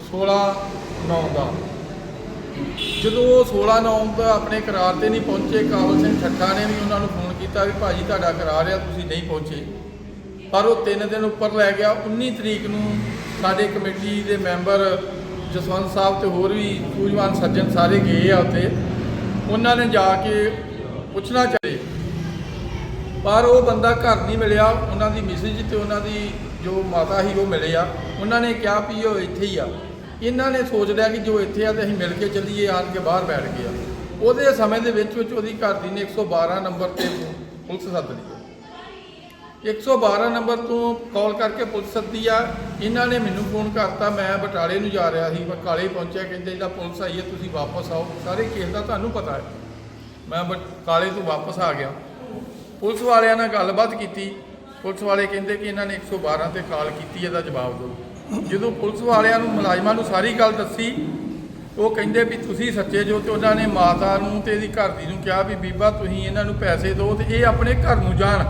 16 9 ਦਾ। ਜਦੋਂ ਉਹ 16 9 ਦਾ ਆਪਣੇ ਕਰਾਰ ਤੇ ਨਹੀਂ ਪਹੁੰਚੇ, ਕਾਬਲ ਸਿੰਘ ਠੱਠਾ ਨੇ ਵੀ ਉਹਨਾਂ ਨੂੰ ਫੋਨ ਕੀਤਾ ਵੀ ਭਾਜੀ ਤੁਹਾਡਾ ਕਰਾਰ ਆ, ਤੁਸੀਂ ਨਹੀਂ ਪਹੁੰਚੇ। ਪਰ ਉਹ ਤਿੰਨ ਦਿਨ ਉੱਪਰ ਲੈ ਗਿਆ। 19 ਤਰੀਕ ਨੂੰ ਸਾਡੇ ਕਮੇਟੀ ਦੇ ਮੈਂਬਰ ਜਸਵੰਤ ਸਾਹਿਬ ਤੇ ਹੋਰ ਵੀ ਸੂਝਵਾਨ ਸੱਜਣ ਸਾਰੇ ਗਏ ਆ ਉੱਥੇ। ਉਹਨਾਂ ਨੇ ਜਾ ਕੇ ਪੁੱਛਣਾ ਚਾਹੇ। ਪਰ ਉਹ ਬੰਦਾ ਘਰ ਨਹੀਂ ਮਿਲਿਆ। ਉਹਨਾਂ ਦੀ ਮਿਸਿਜ ਤੇ ਉਹਨਾਂ ਦੀ ਜੋ ਮਾਤਾ ਸੀ ਉਹ ਮਿਲੇ ਆ। ਉਹਨਾਂ ਨੇ ਕਿਹਾ ਵੀ ਉਹ ਇੱਥੇ ਹੀ ਆ। ਇਹਨਾਂ ਨੇ ਸੋਚ ਲਿਆ ਕਿ ਜੋ ਇੱਥੇ ਆ ਤੇ ਅਸੀਂ ਮਿਲ ਕੇ ਚੱਲੀਏ, ਆਣ ਕੇ ਬਾਹਰ ਬੈਠ ਗਏ ਆ। ਉਹਦੇ ਸਮੇਂ ਦੇ ਵਿੱਚ ਵਿੱਚ ਉਹਦੀ ਘਰ ਦੀ ਨੇ 112 ਨੰਬਰ ਤੇ ਪੁਲਿਸ ਸੱਦ ਲਈ 112 ਨੰਬਰ ਤੋਂ ਕਾਲ ਕਰਕੇ ਪੁਲਿਸ ਸੱਦੀ ਆ। ਇਹਨਾਂ ਨੇ ਮੈਨੂੰ ਫੋਨ ਕਰਤਾ, ਮੈਂ ਬਟਾਲੇ ਨੂੰ ਜਾ ਰਿਹਾ ਸੀ, ਮੈਂ ਕਾਲੇ ਪਹੁੰਚਿਆ, ਕਹਿੰਦੇ ਜਿਹੜਾ ਪੁਲਿਸ ਆਈ ਹੈ, ਤੁਸੀਂ ਵਾਪਸ ਆਓ। ਸਾਰੇ ਕੇਸ ਦਾ ਤੁਹਾਨੂੰ ਪਤਾ ਹੈ। ਮੈਂ ਬਟ ਕਾਲੇ ਤੋਂ ਵਾਪਸ ਆ ਗਿਆ। ਪੁਲਿਸ ਵਾਲਿਆਂ ਨਾਲ ਗੱਲਬਾਤ ਕੀਤੀ। ਪੁਲਿਸ ਵਾਲੇ ਕਹਿੰਦੇ ਕਿ ਇਹਨਾਂ ਨੇ 112 ਤੇ ਕਾਲ ਕੀਤੀ, ਇਹਦਾ ਜਵਾਬ ਦਿਓ। ਜਦੋਂ ਪੁਲਿਸ ਵਾਲਿਆਂ ਨੂੰ ਮੁਲਾਜ਼ਮਾਂ ਨੂੰ ਸਾਰੀ ਗੱਲ ਦੱਸੀ, ਉਹ ਕਹਿੰਦੇ ਵੀ ਤੁਸੀਂ ਸੱਚੇ ਜੋ ਤੇ ਉਹਨਾਂ ਨੇ ਮਾਤਾ ਨੂੰ ਤੇ ਇਹਦੀ ਘਰ ਦੀ ਨੂੰ ਕਿਹਾ ਵੀ ਬੀਬਾ ਤੁਸੀਂ ਇਹਨਾਂ ਨੂੰ ਪੈਸੇ ਦਿਓ ਤੇ ਇਹ ਆਪਣੇ ਘਰ ਨੂੰ ਜਾਣ।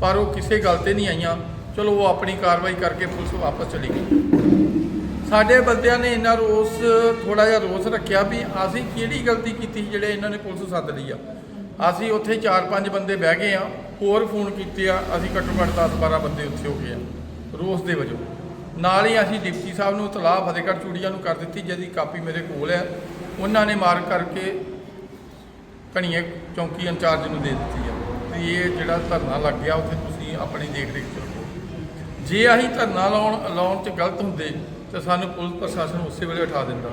ਪਰ ਉਹ ਕਿਸੇ ਗੱਲ ਤੇ ਨਹੀਂ ਆਈਆਂ। ਚਲੋ ਉਹ ਆਪਣੀ ਕਾਰਵਾਈ ਕਰਕੇ ਪੁਲਿਸ ਵਾਪਸ ਚਲੀ ਗਈ। ਸਾਡੇ ਬੰਦਿਆਂ ਨੇ ਇਹਨਾਂ ਰੋਸ ਥੋੜਾ ਜਿਹਾ ਰੋਸ ਰੱਖਿਆ ਵੀ ਅਸੀਂ ਕਿਹੜੀ ਗਲਤੀ ਕੀਤੀ ਜਿਹੜੇ ਇਹਨਾਂ ਨੇ ਪੁਲਿਸ ਸੱਦ ਲਈ ਆ। ਅਸੀਂ ਉੱਥੇ 4-5 ਬੰਦੇ ਬਹਿ ਗਏ ਆ, ਹੋਰ ਫੋਨ ਕੀਤੇ ਆ, ਅਸੀਂ ਘੱਟੋ ਘੱਟ 10-12 ਬੰਦੇ ਉੱਥੇ ਹੋ ਗਏ ਆ, ਰੋਸ ਦੇ ਵਜੋਂ। ਨਾਲ ਹੀ ਅਸੀਂ ਡਿਪਟੀ ਸਾਹਿਬ ਨੂੰ ਤਲਾਹ ਫਤਿਹਗੜ੍ਹ ਚੂੜੀਆਂ ਨੂੰ ਕਰ ਦਿੱਤੀ, ਜਿਹਦੀ ਕਾਪੀ ਮੇਰੇ ਕੋਲ ਹੈ। ਉਹਨਾਂ ਨੇ ਮਾਰਕ ਕਰਕੇ ਕਣੀਏ ਚੌਂਕੀ ਇੰਚਾਰਜ ਨੂੰ ਦੇ ਦਿੱਤੀ ਆ। ਵੀ ਇਹ ਜਿਹੜਾ ਧਰਨਾ ਲੱਗ ਗਿਆ, ਉੱਥੇ ਤੁਸੀਂ ਆਪਣੀ ਦੇਖ ਰੇਖ। ਕਰੋ ਜੇ ਅਸੀਂ ਧਰਨਾ ਲਾਉਣ ਲਾਉਣ ਚ ਗਲਤ ਹੁੰਦੇ, ਤਾਂ ਸਾਨੂੰ ਪੁਲਿਸ ਪ੍ਰਸ਼ਾਸਨ ਉਸੇ ਵੇਲੇ ਉਠਾ ਦਿੰਦਾ।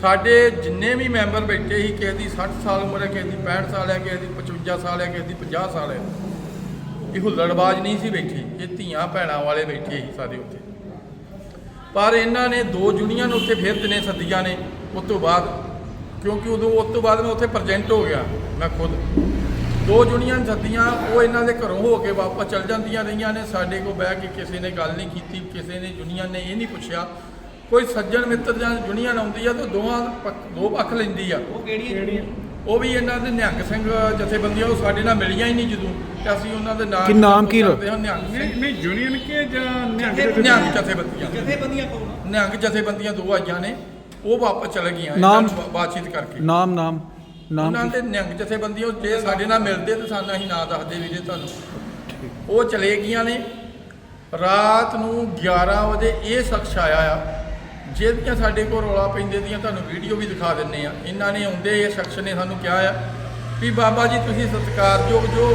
ਸਾਡੇ ਜਿੰਨੇ ਵੀ ਮੈਂਬਰ ਬੈਠੇ ਸੀ, ਕਿਸੇ ਦੀ 60 ਸਾਲ ਉਮਰ ਹੈ, ਕਿਸੇ ਦੀ 65 ਸਾਲ ਹੈ, ਕਿਸੇ ਦੀ 55 ਸਾਲ ਹੈ, ਕਿਸੇ ਦੀ 50 ਸਾਲ ਹੈ, ਇਹ ਹੁੱਲੜਬਾਜ਼ ਨਹੀਂ ਸੀ ਬੈਠੀ। ਇਹ ਧੀਆਂ ਭੈਣਾਂ ਵਾਲੇ ਬੈਠੇ ਸੀ ਸਾਰੇ ਉੱਥੇ। ਪਰ ਇਹਨਾਂ ਨੇ ਦੋ ਯੂਨੀਅਨ ਉੱਥੇ ਫਿਰ ਦਿਨੇ ਸੱਦੀਆਂ ਨੇ ਉਸ ਤੋਂ ਬਾਅਦ। ਕਿਉਂਕਿ ਉਦੋਂ ਉਸ ਤੋਂ ਬਾਅਦ ਮੈਂ ਉੱਥੇ ਪ੍ਰੈਜ਼ੈਂਟ ਹੋ ਗਿਆ ਮੈਂ ਖੁਦ। ਦੋ ਯੂਨੀਅਨ ਸੱਦੀਆਂ ਉਹ ਇਹਨਾਂ ਦੇ ਘਰੋਂ ਹੋ ਕੇ ਵਾਪਸ ਚਲ ਜਾਂਦੀਆਂ ਰਹੀਆਂ ਨੇ। ਸਾਡੇ ਕੋਲ ਬਹਿ ਕੇ ਕਿਸੇ ਨੇ ਗੱਲ ਨਹੀਂ ਕੀਤੀ ਕਿਸੇ ਨੇ ਯੂਨੀਅਨ ਨੇ ਇਹ ਨਹੀਂ ਪੁੱਛਿਆ। ਕੋਈ ਸੱਜਣ ਮਿੱਤਰ ਜਾਂ ਯੂਨੀਅਨ ਆਉਂਦੀ ਆ ਤਾਂ ਦੋਵਾਂ ਪੱਖ- ਦੋ ਪੱਖ ਲੈਂਦੀ ਆ। ਉਹ ਕਿਹੜੀ ਉਹ ਵੀ ਇਹਨਾਂ ਦੇ ਨਿਹੰਗ ਸਿੰਘ ਜਥੇਬੰਦੀਆਂ ਉਹ ਸਾਡੇ ਨਾਲ ਮਿਲੀਆਂ ਹੀ ਨਹੀਂ ਜਦੋਂ। ਤੇ ਅਸੀਂ ਉਹਨਾਂ ਦੇ ਨਾਮ ਕੀ ਨਾਮ ਕੀ ਲੋ- ਕਰਦੇ ਹਾਂ ਨਿਹੰਗ ਸਿੰਘ। ਨਹੀਂ ਯੂਨੀਅਨ ਕੇ ਜਾਂ ਨਿਹੰਗ ਜਥੇਬੰਦੀਆਂ। ਜਥੇਬੰਦੀਆਂ ਕੌਣ? ਨਿਹੰਗ ਜਥੇਬੰਦੀਆਂ ਦੋ ਆਈਆਂ ਨੇ ਉਹ ਵਾਪਸ ਚਲੇ ਗਈਆਂ ਨਾਮ? ਇਹਨਾਂ ਨਾਲ ਬਾਤਚੀਤ ਕਰਕੇ। ਨਾਮ ਨਾਮ ਨਾਮ ਉਹਨਾਂ ਕੀ? ਦੇ ਨਿਹੰਗ ਜਥੇਬੰਦੀਆਂ ਉਹ ਜੇ ਸਾਡੇ ਨਾਲ ਮਿਲਦੇ ਤਾਂ ਸਾਨੂੰ ਅਸੀਂ ਨਾਂ ਦੱਸਦੇ ਵੀਰੇ ਤੁਹਾਨੂੰ। ਉਹ ਚਲੇ ਗਈਆਂ ਨੇ। ਰਾਤ ਨੂੰ 11 ਵਜੇ ਇਹ ਸ਼ਖਸ ਆਇਆ ਆ ਜਿਹਦੀਆਂ ਸਾਡੇ ਕੋਲ ਰੌਲਾ ਪੈਂਦੇ ਦੀਆਂ ਤੁਹਾਨੂੰ ਵੀਡੀਓ ਵੀ ਦਿਖਾ ਦਿੰਨੇ ਆ। ਇਹਨਾਂ ਨੇ ਆਉਂਦੇ ਇਹ ਸ਼ਖਸ ਨੇ ਸਾਨੂੰ ਕਿਹਾ ਆ ਵੀ ਬਾਬਾ ਜੀ ਤੁਸੀਂ ਸਤਿਕਾਰਯੋਗ ਜੋ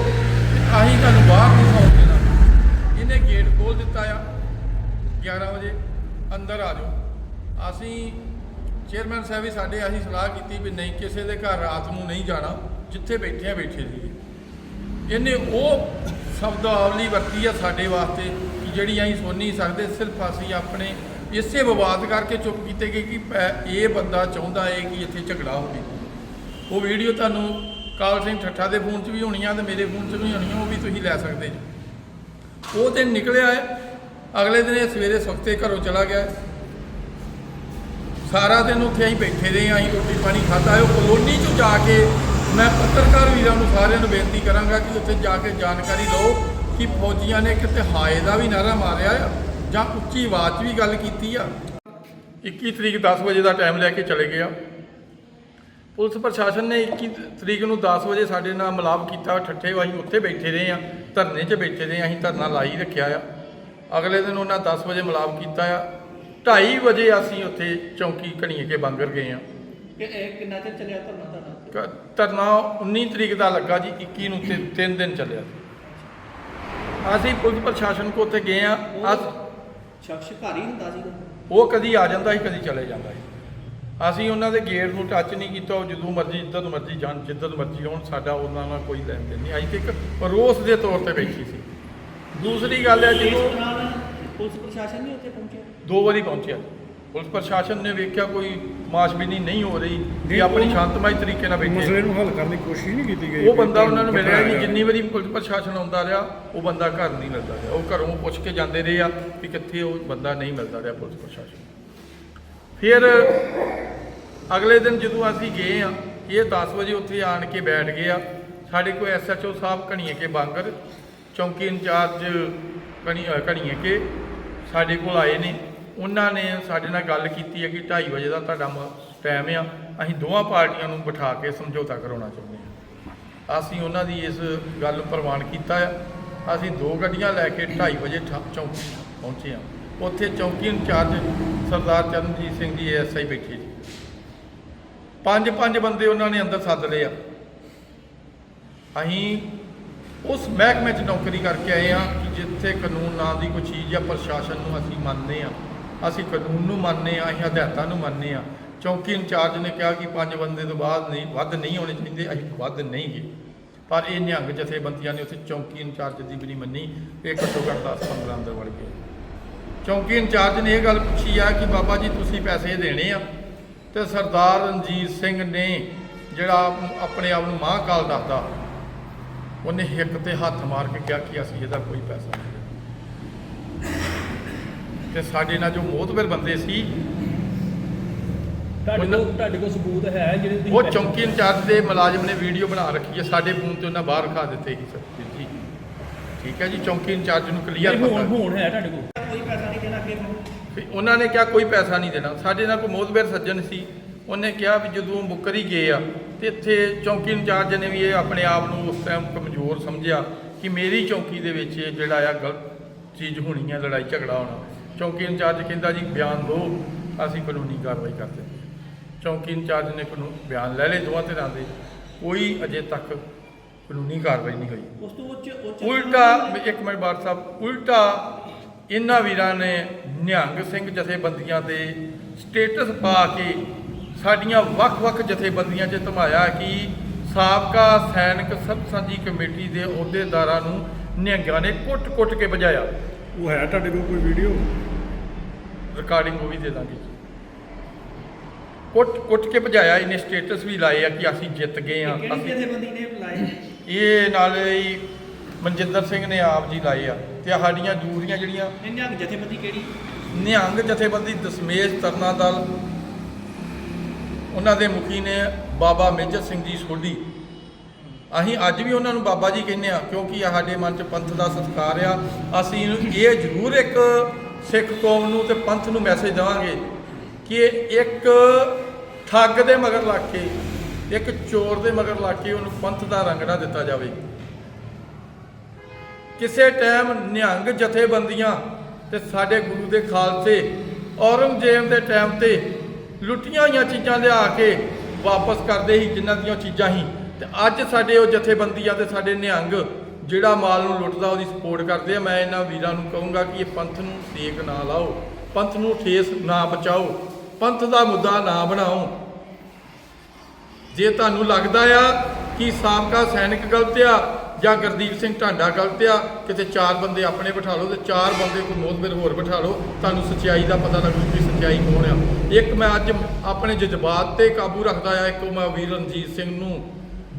ਅਸੀਂ ਤੁਹਾਨੂੰ ਬਾਹਰ ਨਹੀਂ ਸੌਣ ਨਾ। ਇਹਨੇ ਗੇਟ ਖੋਲ ਦਿੱਤਾ ਆ 11 ਵਜੇ ਅੰਦਰ ਆ ਜਾਓ। ਅਸੀਂ ਚੇਅਰਮੈਨ ਸਾਹਿਬ ਵੀ ਸਾਡੇ ਅਸੀਂ ਸਲਾਹ ਕੀਤੀ ਵੀ ਨਹੀਂ, ਕਿਸੇ ਦੇ ਘਰ ਰਾਤ ਨੂੰ ਨਹੀਂ ਜਾਣਾ, ਜਿੱਥੇ ਬੈਠੇ ਆ ਬੈਠੇ ਸੀ ਇਹਨੇ ਉਹ ਸ਼ਬਦਾਵਲੀ ਵਰਤੀ ਆ ਸਾਡੇ ਵਾਸਤੇ ਕਿ ਜਿਹੜੀ ਅਸੀਂ ਸੁਣ ਨਹੀਂ ਸਕਦੇ, ਸਿਰਫ ਅਸੀਂ ਆਪਣੇ ਇਸੇ ਵਿਵਾਦ ਕਰਕੇ ਚੁੱਪ ਕੀਤੇ ਗਏ ਕਿ ਪੈ- ਇਹ ਬੰਦਾ ਚਾਹੁੰਦਾ ਹੈ ਕਿ ਇੱਥੇ ਝਗੜਾ ਹੋਵੇ। ਉਹ ਵੀਡੀਓ ਤੁਹਾਨੂੰ ਕਾਲ ਸਿੰਘ ਠੱਠਾ ਦੇ ਫੋਨ 'ਚ ਵੀ ਹੋਣੀਆਂ ਤੇ ਮੇਰੇ ਫੋਨ 'ਚ ਵੀ ਹੋਣੀਆਂ, ਉਹ ਵੀ ਤੁਸੀਂ ਲੈ ਸਕਦੇ ਜੀ। ਉਹ ਦਿਨ ਨਿਕਲਿਆ ਹੈ, ਅਗਲੇ ਦਿਨ ਇਹ ਸਵੇਰੇ ਸਵਖਤੇ ਘਰੋਂ ਚਲਾ ਗਿਆ ਸਾਰਾ ਦਿਨ ਉੱਥੇ ਅਸੀਂ ਬੈਠੇ ਰਹੇ ਹਾਂ, ਅਸੀਂ ਰੋਟੀ ਪਾਣੀ ਖਾਧਾ ਉਹ ਕਲੋਨੀ 'ਚ ਜਾ ਕੇ ਮੈਂ ਪੱਤਰਕਾਰ ਵੀਰਾਂ ਨੂੰ ਸਾਰਿਆਂ ਨੂੰ ਬੇਨਤੀ ਕਰਾਂਗਾ ਕਿ ਉੱਥੇ ਜਾ ਕੇ ਜਾਣਕਾਰੀ ਲਓ ਕਿ ਫੌਜੀਆਂ ਨੇ ਕਿਤੇ ਹਾਏ ਦਾ ਵੀ ਨਾਰਾ ਮਾਰਿਆ ਆ ਜਾਂ ਉੱਚੀ ਆਵਾਜ਼ 'ਚ ਵੀ ਗੱਲ ਕੀਤੀ ਆ। 21 ਤਰੀਕ 10 ਵਜੇ ਦਾ ਟਾਈਮ ਲੈ ਕੇ ਚਲੇ ਗਏ ਆ। ਪੁਲਿਸ ਪ੍ਰਸ਼ਾਸਨ ਨੇ 21 ਤਰੀਕ ਨੂੰ 10 ਵਜੇ ਸਾਡੇ ਨਾਲ ਮਿਲਾਪ ਕੀਤਾ ਠੱਠੇ ਅਸੀਂ ਉੱਥੇ ਬੈਠੇ ਰਹੇ ਆ ਧਰਨੇ 'ਚ ਬੈਠੇ ਰਹੇ ਅਸੀਂ ਧਰਨਾ ਲਾਈ ਰੱਖਿਆ ਆ। ਅਗਲੇ ਦਿਨ ਉਹਨਾਂ 10 ਵਜੇ ਮਿਲਾਪ ਕੀਤਾ ਆ। 2:30 ਵਜੇ ਅਸੀਂ ਉੱਥੇ ਚੌਂਕੀ ਘਣੀਏ ਕੇ ਬੰਗਰ ਗਏ ਆ ਕਿ ਇਹ ਕਿੰਨਾ ਚਿਰ ਚੱਲਿਆ ਧਰਨਾ ਤੁਹਾਡਾ? ਧਰਨਾ 19 ਤਰੀਕ ਦਾ ਲੱਗਾ ਜੀ 21 ਨੂੰ ਤਿੰਨ ਤਿੰਨ ਦਿਨ ਚੱਲਿਆ। ਅਸੀਂ ਪੁਲਿਸ ਪ੍ਰਸ਼ਾਸਨ ਕੋ ਉੱਥੇ ਗਏ ਆ ਅਸ- ਸ਼ਖਸ ਘਰ ਹੀ ਹੁੰਦਾ ਸੀਗਾ। ਉਹ ਕਦੀ ਆ ਜਾਂਦਾ ਸੀ ਕਦੀ ਚਲੇ ਜਾਂਦਾ ਸੀ। ਅਸੀਂ ਉਹਨਾਂ ਦੇ ਗੇਟ ਨੂੰ ਟੱਚ ਨਹੀਂ ਕੀਤਾ ਉਹ ਜਦੋਂ ਮਰਜ਼ੀ ਜਿੱਦਾਂ ਮਰਜ਼ੀ ਜਾਣ ਜਿੱਦਾਂ ਮਰਜ਼ੀ ਆਉਣ ਸਾਡਾ ਉਹਨਾਂ ਨਾਲ ਕੋਈ ਲੈਣ ਦੇਣ ਨਹੀਂ। ਅਸੀਂ ਤੇ ਇੱਕ ਰੋਸ ਦੇ ਤੌਰ ਤੇ ਬੈਠੀ ਸੀ। ਦੂਸਰੀ ਗੱਲ ਹੈ ਜਦੋਂ ਪੁਲਿਸ ਪ੍ਰਸ਼ਾਸਨ ਨਹੀਂ ਉੱਥੇ ਪਹੁੰਚਿਆ? ਦੋ ਵਾਰੀ ਪਹੁੰਚਿਆ। ਪੁਲਿਸ ਪ੍ਰਸ਼ਾਸਨ ਨੇ ਵੇਖਿਆ ਕੋਈ ਮਾਸ਼ਬੀਨੀ ਨਹੀਂ ਹੋ ਰਹੀ ਕਿ ਆਪਣੀ ਸ਼ਾਂਤਮਈ ਤਰੀਕੇ ਨਾਲ ਮਸਲੇ ਬੈਠੇ ਨੂੰ ਹੱਲ ਕਰਨ ਦੀ ਕੋਸ਼ਿਸ਼ ਨਹੀਂ ਕੀਤੀ ਗਈ। ਉਹ ਬੰਦਾ ਉਹਨਾਂ ਨੂੰ ਮਿਲਿਆ ਹੀ ਨਹੀਂ ਜਿੰਨੀ ਵਾਰੀ ਪੁਲਿਸ ਪ੍ਰਸ਼ਾਸਨ ਆਉਂਦਾ ਰਿਹਾ ਉਹ ਬੰਦਾ ਘਰ ਨਹੀਂ ਮਿਲਦਾ ਰਿਹਾ। ਉਹ ਘਰੋਂ ਪੁੱਛ ਕੇ ਜਾਂਦੇ ਰਹੇ ਆ ਕਿ ਕਿੱਥੇ ਉਹ ਬੰਦਾ ਨਹੀਂ ਮਿਲਦਾ ਰਿਹਾ ਪੁਲਿਸ ਪ੍ਰਸ਼ਾਸਨ। ਫਿਰ ਅਗਲੇ ਦਿਨ ਜਦੋਂ ਅਸੀਂ ਗਏ ਆ ਇਹ 10 ਵਜੇ ਉੱਥੇ ਆਣ ਕੇ ਬੈਠ ਗਏ ਆ। ਸਾਡੇ ਕੋਲ ਐਸਐਚਓ ਸਾਹਿਬ ਘਣੀਏ ਕੇ ਬਾਂਗਰ ਚੌਂਕੀ ਇੰਚਾਰਜ ਘਣੀ ਅ, ਘਣੀਏ ਕੇ ਸਾਡੇ ਕੋਲ ਆਏ ਨੇ। ਉਹਨਾਂ ਨੇ ਸਾਡੇ ਨਾਲ ਗੱਲ ਕੀਤੀ ਹੈ ਕਿ 2:30 ਵਜੇ ਦਾ ਤੁਹਾਡਾ ਟਾਈਮ ਆ। ਅਸੀਂ ਦੋਵਾਂ ਪਾਰਟੀਆਂ ਨੂੰ ਬਿਠਾ ਕੇ ਸਮਝੌਤਾ ਕਰਾਉਣਾ ਚਾਹੁੰਦੇ ਹਾਂ ਅਸੀਂ ਉਹਨਾਂ ਦੀ ਇਸ ਗੱਲ ਨੂੰ ਪ੍ਰਵਾਨ ਕੀਤਾ ਆ। ਅਸੀਂ ਦੋ ਗੱਡੀਆਂ ਲੈ ਕੇ 2:30 ਵਜੇ ਠਾ- ਚੌਂਕੀ ਪਹੁੰਚੇ ਆ। ਉੱਥੇ ਚੌਂਕੀ ਇੰਚਾਰਜ ਸਰਦਾਰ ਚਰਨਜੀਤ ਸਿੰਘ ਜੀ ਐਸਆਈ ਬੈਠੇ ਜੀ। ਪੰਜ ਪੰਜ ਬੰਦੇ ਉਹਨਾਂ ਨੇ ਅੰਦਰ ਸੱਦ ਲਏ ਆ। ਅਸੀਂ ਉਸ ਮਹਿਕਮੇ 'ਚ ਨੌਕਰੀ ਕਰਕੇ ਆਏ ਆ ਕਿ ਜਿੱਥੇ ਕਾਨੂੰਨ ਨਾਂ ਦੀ ਕੋਈ ਚੀਜ਼ ਆ ਪ੍ਰਸ਼ਾਸਨ ਨੂੰ ਅਸੀਂ ਮੰਨਦੇ ਆ ਅਸੀਂ ਕਾਨੂੰਨ ਨੂੰ ਮੰਨਦੇ ਆ ਅਸੀਂ ਹਦਾਇਤਾਂ ਨੂੰ ਮੰਨਦੇ ਆ ਚੌਕੀ ਇੰਚਾਰਜ ਨੇ ਕਿਹਾ ਕਿ ਪੰਜ ਬੰਦੇ ਤੋਂ ਬਾਅਦ ਨਹੀਂ, ਵੱਧ ਨਹੀਂ ਹੋਣੇ ਚਾਹੀਦੇ, ਅਸੀਂ ਵੱਧ ਨਹੀਂ ਗਏ। ਪਰ ਇਹ ਨਿਹੰਗ ਜਥੇਬੰਦੀਆਂ ਨੇ ਉੱਥੇ ਚੌਕੀ ਇੰਚਾਰਜ ਦੀ ਵੀ ਨਹੀਂ ਮੰਨੀ, ਇਹ ਘੱਟੋ ਘੱਟ 10 15 ਅੰਦਰ ਵੜ ਗਏ। ਚੌਂਕੀ ਇੰਚਾਰਜ ਨੇ ਇਹ ਗੱਲ ਪੁੱਛੀ ਆ ਕਿ ਬਾਬਾ ਜੀ ਤੁਸੀਂ ਪੈਸੇ ਦੇਣੇ ਆ ਤੇ ਸਰਦਾਰ ਰਣਜੀਤ ਸਿੰਘ ਨੇ ਜਿਹੜਾ ਆਪ- ਆਪਣੇ ਆਪ ਨੂੰ ਮਹਾਂਕਾਲ ਦੱਸਦਾ ਉਹਨੇ ਹਿੱਕ ਤੇ ਹੱਥ ਮਾਰ ਕੇ ਕਿਹਾ ਕਿ ਅਸੀਂ ਇਹਦਾ ਕੋਈ ਪੈਸਾ ਨਹੀਂ। ਤੇ ਸਾਡੇ ਨਾਲ ਜੋ ਮੋਹਤਬਰ ਬੰਦੇ ਸੀ ਤੁਹਾਡੇ ਕੋਲ ਤੁਹਾਡੇ ਕੋਲ ਸਬੂਤ ਹੈ ਜਿਹੜੇ ਉਹ ਚੌਂਕੀ ਇੰਚਾਰਜ ਦੇ ਮੁਲਾਜ਼ਮ ਨੇ ਵੀਡੀਓ ਬਣਾ ਰੱਖੀ ਹੈ ਸਾਡੇ ਫੋਨ ਤੇ ਉਹਨਾਂ ਬਾਹਰ ਖਾ ਦਿੱਤੇ ਸੀ ਸਰ ਠੀਕ ਹੈ ਜੀ ਚੌਂਕੀ ਇੰਚਾਰਜ ਨੂੰ ਕਲੀਅਰ ਪਤਾ ਹੁਣ ਹੁਣ ਹੈ ਤੁਹਾਡੇ ਕੋਲ। ਕੋਈ ਪੈਸਾ ਨਹੀਂ ਦੇਣਾ ਅੱਗੇ ਨੂੰ ਵੀ ਉਹਨਾਂ ਨੇ ਕਿਹਾ ਕੋਈ ਪੈਸਾ ਨਹੀਂ ਦੇਣਾ। ਸਾਡੇ ਨਾਲ ਕੋਈ ਮੋਹਤਬਰ ਸੱਜਣ ਸੀ। ਉਹਨੇ ਕਿਹਾ ਵੀ ਜਦੋਂ ਮੁੱਕਰ ਹੀ ਗਏ ਆ ਤੇ ਇੱਥੇ ਚੌਂਕੀ ਇੰਚਾਰਜ ਨੇ ਵੀ ਇਹ ਆਪਣੇ ਆਪ ਨੂੰ ਉਸ ਟਾਈਮ ਕਮਜ਼ੋਰ ਸਮਝਿਆ ਕਿ ਮੇਰੀ ਚੌਂਕੀ ਦੇ ਵਿੱਚ ਇਹ ਜਿਹੜਾ ਆ ਗਲਤ ਚੀਜ਼ ਹੋਣੀ ਹੈ ਲੜਾਈ ਝਗੜਾ ਹੋਣਾ। ਚੌਂਕੀ ਇੰਚਾਰਜ ਕਹਿੰਦਾ ਜੀ ਬਿਆਨ ਦਿਓ ਅਸੀਂ ਕਾਨੂੰਨੀ ਕਾਰਵਾਈ ਕਰਦੇ। ਚੌਂਕੀ ਇੰਚਾਰਜ ਨੇ ਕਾਨੂੰਨ ਬਿਆਨ ਲੈ ਲਏ ਦੋਵਾਂ ਧਿਰਾਂ ਦੇ। ਕੋਈ ਅਜੇ ਤੱਕ ਕਾਨੂੰਨੀ ਕਾਰਵਾਈ ਨਹੀਂ ਹੋਈ। ਉਸ ਤੋਂ ਉੱਚ ਉੱਚ ਉਲਟਾ ਇੱਕ ਮਿੰਟ ਬਾਤ ਸਾਹਿਬ ਉਲਟਾ ਇਹਨਾਂ ਵੀਰਾਂ ਨੇ ਨਿਹੰਗ ਸਿੰਘ ਜਥੇਬੰਦੀਆਂ ਦੇ ਸਟੇਟਸ ਪਾ ਕੇ ਸਾਡੀਆਂ ਵੱਖ-ਵੱਖ ਜਥੇਬੰਦੀਆਂ 'ਚ ਧਮਾਇਆ ਕਿ ਸਾਬਕਾ ਸੈਨਿਕ ਸਭ ਸਾਂਝੀ ਕਮੇਟੀ ਦੇ ਅਹੁਦੇਦਾਰਾਂ ਨੂੰ ਨਿਹੰਗਾਂ ਨੇ ਕੁੱਟ-ਕੁੱਟ ਕੇ ਭਜਾਇਆ। ਉਹ ਹੈ ਤੁਹਾਡੇ ਕੋਲ ਕੋਈ ਵੀਡੀਓ ਰਿਕਾਰਡਿੰਗ ਉਹ ਵੀ ਦੇ ਦਾਂਗੇ। ਕੁੱਟ-ਕੁੱਟ ਕੇ ਭਜਾਇਆ ਇਹਨੇ ਸਟੇਟਸ ਵੀ ਲਾਏ ਆ ਕਿ ਅਸੀਂ ਜਿੱਤ ਗਏ ਆ ਕਿਹੜੀ ਅਸੀਂ ਜਥੇਬੰਦੀ ਨੇ ਲਾਏ? ਇਹ ਨਾਲ ਹੀ ਮਨਜਿੰਦਰ ਸਿੰਘ ਨੇ ਆਪ ਜੀ ਲਾਏ ਆ ਤੇ ਸਾਡੀਆਂ ਜੂਰੀਆਂ ਜਿਹੜੀਆਂ ਨਿਹੰਗ ਜਥੇਬੰਦੀ ਕਿਹੜੀ? ਨਿਹੰਗ ਜਥੇਬੰਦੀ ਦਸਮੇਸ਼ ਤਰਨਾ ਦਲ। ਉਹਨਾਂ ਦੇ ਮੁਖੀ ਨੇ ਬਾਬਾ ਮੇਜਰ ਸਿੰਘ ਜੀ ਸੋਢੀ। ਅਸੀਂ ਅੱਜ ਵੀ ਉਹਨਾਂ ਨੂੰ ਬਾਬਾ ਜੀ ਕਹਿੰਦੇ ਆ ਕਿਉਂਕਿ ਸਾਡੇ ਮਨ 'ਚ ਪੰਥ ਦਾ ਸਤਿਕਾਰ ਆ। ਅਸੀਂ ਇਹ ਜ਼ਰੂਰ ਇੱਕ ਸਿੱਖ ਕੌਮ ਨੂੰ ਤੇ ਪੰਥ ਨੂੰ ਮੈਸੇਜ ਦੇਵਾਂਗੇ ਕਿ ਇੱਕ ਠੱਗ ਦੇ ਮਗਰ ਲੱਗ ਕੇ ਇੱਕ ਚੋਰ ਦੇ ਮਗਰ ਲੱਗ ਕੇ ਉਹਨੂੰ ਪੰਥ ਦਾ ਰੰਗ ਨਾ ਦਿੱਤਾ ਜਾਵੇ। ਕਿਸੇ ਟਾਈਮ ਨਿਹੰਗ ਜਥੇਬੰਦੀਆਂ ਤੇ ਸਾਡੇ ਗੁਰੂ ਦੇ ਖਾਲਸੇ ਔਰੰਗਜ਼ੇਬ ਦੇ ਟਾਈਮ ਤੇ ਲੁੱਟੀਆਂ ਹੋਈਆਂ ਚੀਜ਼ਾਂ ਲਿਆ ਕੇ ਵਾਪਸ ਕਰਦੇ ਸੀ, ਜਿਨ੍ਹਾਂ ਦੀਆਂ ਚੀਜ਼ਾਂ ਸੀ। ਤੇ ਅੱਜ ਸਾਡੇ ਉਹ ਜਥੇਬੰਦੀਆਂ ਤੇ ਸਾਡੇ ਨਿਹੰਗ ਜਿਹੜਾ ਮਾਲ ਨੂੰ ਲੁੱਟਦਾ, ਉਹਦੀ ਸਪੋਰਟ ਕਰਦੇ ਆ। ਮੈਂ ਇਹਨਾਂ ਵੀਰਾਂ ਨੂੰ ਕਹੂੰਗਾ ਕਿ ਇਹ ਪੰਥ ਨੂੰ ਸੇਕ ਨਾ ਲਾਓ। ਪੰਥ ਨੂੰ ਠੇਸ ਨਾ ਬਚਾਓ ਪੰਥ ਦਾ ਮੁੱਦਾ ਨਾ ਬਣਾਓ। ਜੇ ਤੁਹਾਨੂੰ ਲੱਗਦਾ ਆ ਕਿ ਸਾਬਕਾ ਸੈਨਿਕ ਗਲਤ ਆ ਜਾਂ ਗੁਰਦੀਪ ਸਿੰਘ ਢਾਂਡਾ ਗਲਤ ਆ, ਕਿਤੇ ਚਾਰ ਬੰਦੇ ਆਪਣੇ ਬਿਠਾ ਲਓ ਤੇ ਚਾਰ ਬੰਦੇ ਕੋਈ ਮੋਹਤਬਰ ਹੋਰ ਬਿਠਾ ਲਓ, ਤੁਹਾਨੂੰ ਸੱਚਾਈ ਦਾ ਪਤਾ ਲੱਗੂ ਕਿ ਸੱਚਾਈ ਕੌਣ ਆ। ਇੱਕ ਮੈਂ ਅੱਜ ਆਪਣੇ ਜਜ਼ਬਾਤ ਤੇ ਕਾਬੂ ਰੱਖਦਾ ਆ, ਇੱਕ ਮੈਂ ਵੀਰ ਰਣਜੀਤ ਸਿੰਘ ਨੂੰ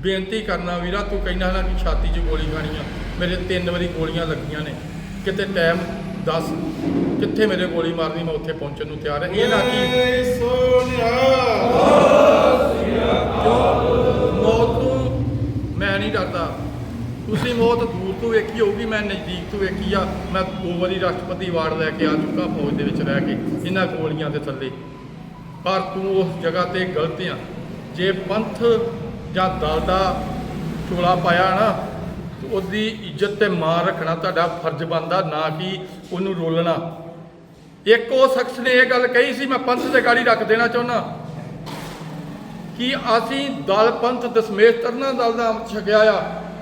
ਬੇਨਤੀ ਕਰਨਾ ਵੀਰਾ, ਤੂੰ ਕਹਿੰਦਾ ਨਾ ਕਿ ਛਾਤੀ 'ਚ ਗੋਲੀ ਖਾਣੀ ਆ, ਮੇਰੇ ਤਿੰਨ ਵਾਰੀ ਗੋਲੀਆਂ ਲੱਗੀਆਂ ਨੇ, ਕਿਤੇ ਟਾਈਮ ਦੱਸ ਕਿੱਥੇ ਮੇਰੇ ਗੋਲੀ ਮਾਰਨੀ ਮੈਂ ਉੱਥੇ ਪਹੁੰਚਣ ਨੂੰ ਤਿਆਰ ਹਾਂ। ਇਹ ਨਾ ਕਿ ਮੌਤ ਤੋਂ ਮੈਂ ਨਹੀਂ ਡਰਦਾ। ਤੁਸੀਂ ਮੌਤ ਦੂਰ ਤੋਂ ਵੇਖੀ ਹੋਊਗੀ ਮੈਂ ਨਜ਼ਦੀਕ ਤੋਂ ਵੇਖੀ ਆ। ਮੈਂ ਦੋ ਵਾਰੀ ਰਾਸ਼ਟਰਪਤੀ ਅਵਾਰਡ ਲੈ ਕੇ ਆ ਚੁੱਕਾ ਫੌਜ ਦੇ ਵਿੱਚ ਰਹਿ ਕੇ ਇਹਨਾਂ ਗੋਲੀਆਂ ਦੇ ਥੱਲੇ। ਪਰ ਤੂੰ ਉਸ ਜਗ੍ਹਾ ਤੇ ਗਲਤ ਆ। ਜੇ ਪੰਥ ਜਾਂ ਦਲ ਦਾ ਚੋਲਾ ਪਾਇਆ ਨਾ ਉਹਦੀ ਇੱਜ਼ਤ ਤੇ ਮਾਣ ਰੱਖਣਾ ਤੁਹਾਡਾ ਫਰਜ਼ ਬਣਦਾ, ਨਾ ਕਿ ਉਹਨੂੰ ਰੋਲਣਾ। ਇੱਕ ਉਹ ਸ਼ਖਸ ਨੇ ਇਹ ਗੱਲ ਕਹੀ ਸੀ, ਮੈਂ ਪੰਥ ਤੇ ਗਾੜੀ ਰੱਖ ਦੇਣਾ ਚਾਹੁੰਦਾ। ਕਿ ਅਸੀਂ ਦਲ, ਪੰਥ ਦਸਮੇਸ਼ ਤਰਨਾ ਦਲ ਦਾ ਅੰਮ੍ਰਿਤ ਛਕਿਆ ਆ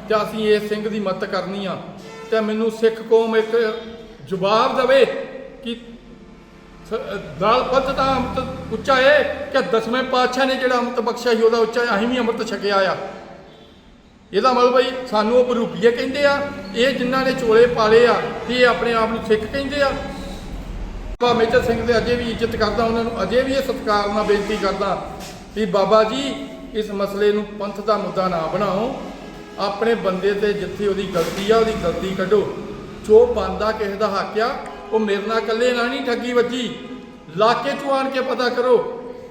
ਤੇ ਅਸੀਂ ਇਹ ਸਿੰਘ ਦੀ ਮਦਦ ਕਰਨੀ ਆ। ਤੇ ਮੈਨੂੰ ਸਿੱਖ ਕੌਮ ਇੱਕ ਜਵਾਬ ਦੇਵੇ ਕਿ ਦਲ, ਪੰਥ ਦਾ ਅੰਮ੍ਰਿਤ ਉੱਚਾ ਹੈ ਕਿ ਦਸਵੇਂ ਪਾਤਸ਼ਾਹ ਨੇ ਜਿਹੜਾ ਅੰਮ੍ਰਿਤ ਬਖਸ਼ਿਆ ਸੀ, ਉਹਦਾ ਉੱਚਾ, ਅਸੀਂ ਵੀ ਅੰਮ੍ਰਿਤ ਛਕਿਆ ਆ। ਇਹਦਾ ਮਤਲਬ ਬਈ ਸਾਨੂੰ ਉਹ ਬਰੂਪੀਏ ਕਹਿੰਦੇ ਆ, ਇਹ ਜਿਨ੍ਹਾਂ ਨੇ ਚੋਲੇ ਪਾਲੇ ਆ ਤੇ ਇਹ ਆਪਣੇ ਆਪ ਨੂੰ ਸਿੱਖ ਕਹਿੰਦੇ ਆ। ਬਾਬਾ ਮੇਜਰ ਸਿੰਘ ਦੇ ਅਜੇ ਵੀ ਇੱਜ਼ਤ ਕਰਦਾ, ਉਹਨਾਂ ਨੂੰ ਅਜੇ ਵੀ ਇਹ ਸਤਿਕਾਰ ਨਾਲ ਬੇਨਤੀ ਕਰਦਾ ਵੀ ਬਾਬਾ ਜੀ, ਇਸ ਮਸਲੇ ਨੂੰ ਪੰਥ ਦਾ ਮੁੱਦਾ ਨਾ ਬਣਾਓ। ਆਪਣੇ ਬੰਦੇ ਤੇ ਜਿੱਥੇ ਉਹਦੀ ਗਲਤੀ ਆ, ਉਹਦੀ ਗਲਤੀ ਕੱਢੋ। ਜੋ ਬੰਦਾ ਕਿਸੇ ਦਾ ਹੱਕ ਆ, ਉਹ ਮੇਰੇ ਨਾਲ ਇਕੱਲੇ ਨਾਲ ਨਹੀਂ ਠੱਗੀ ਵੱਜੀ। ਇਲਾਕੇ ਚੋਂ ਆਣ ਕੇ ਪਤਾ ਕਰੋ।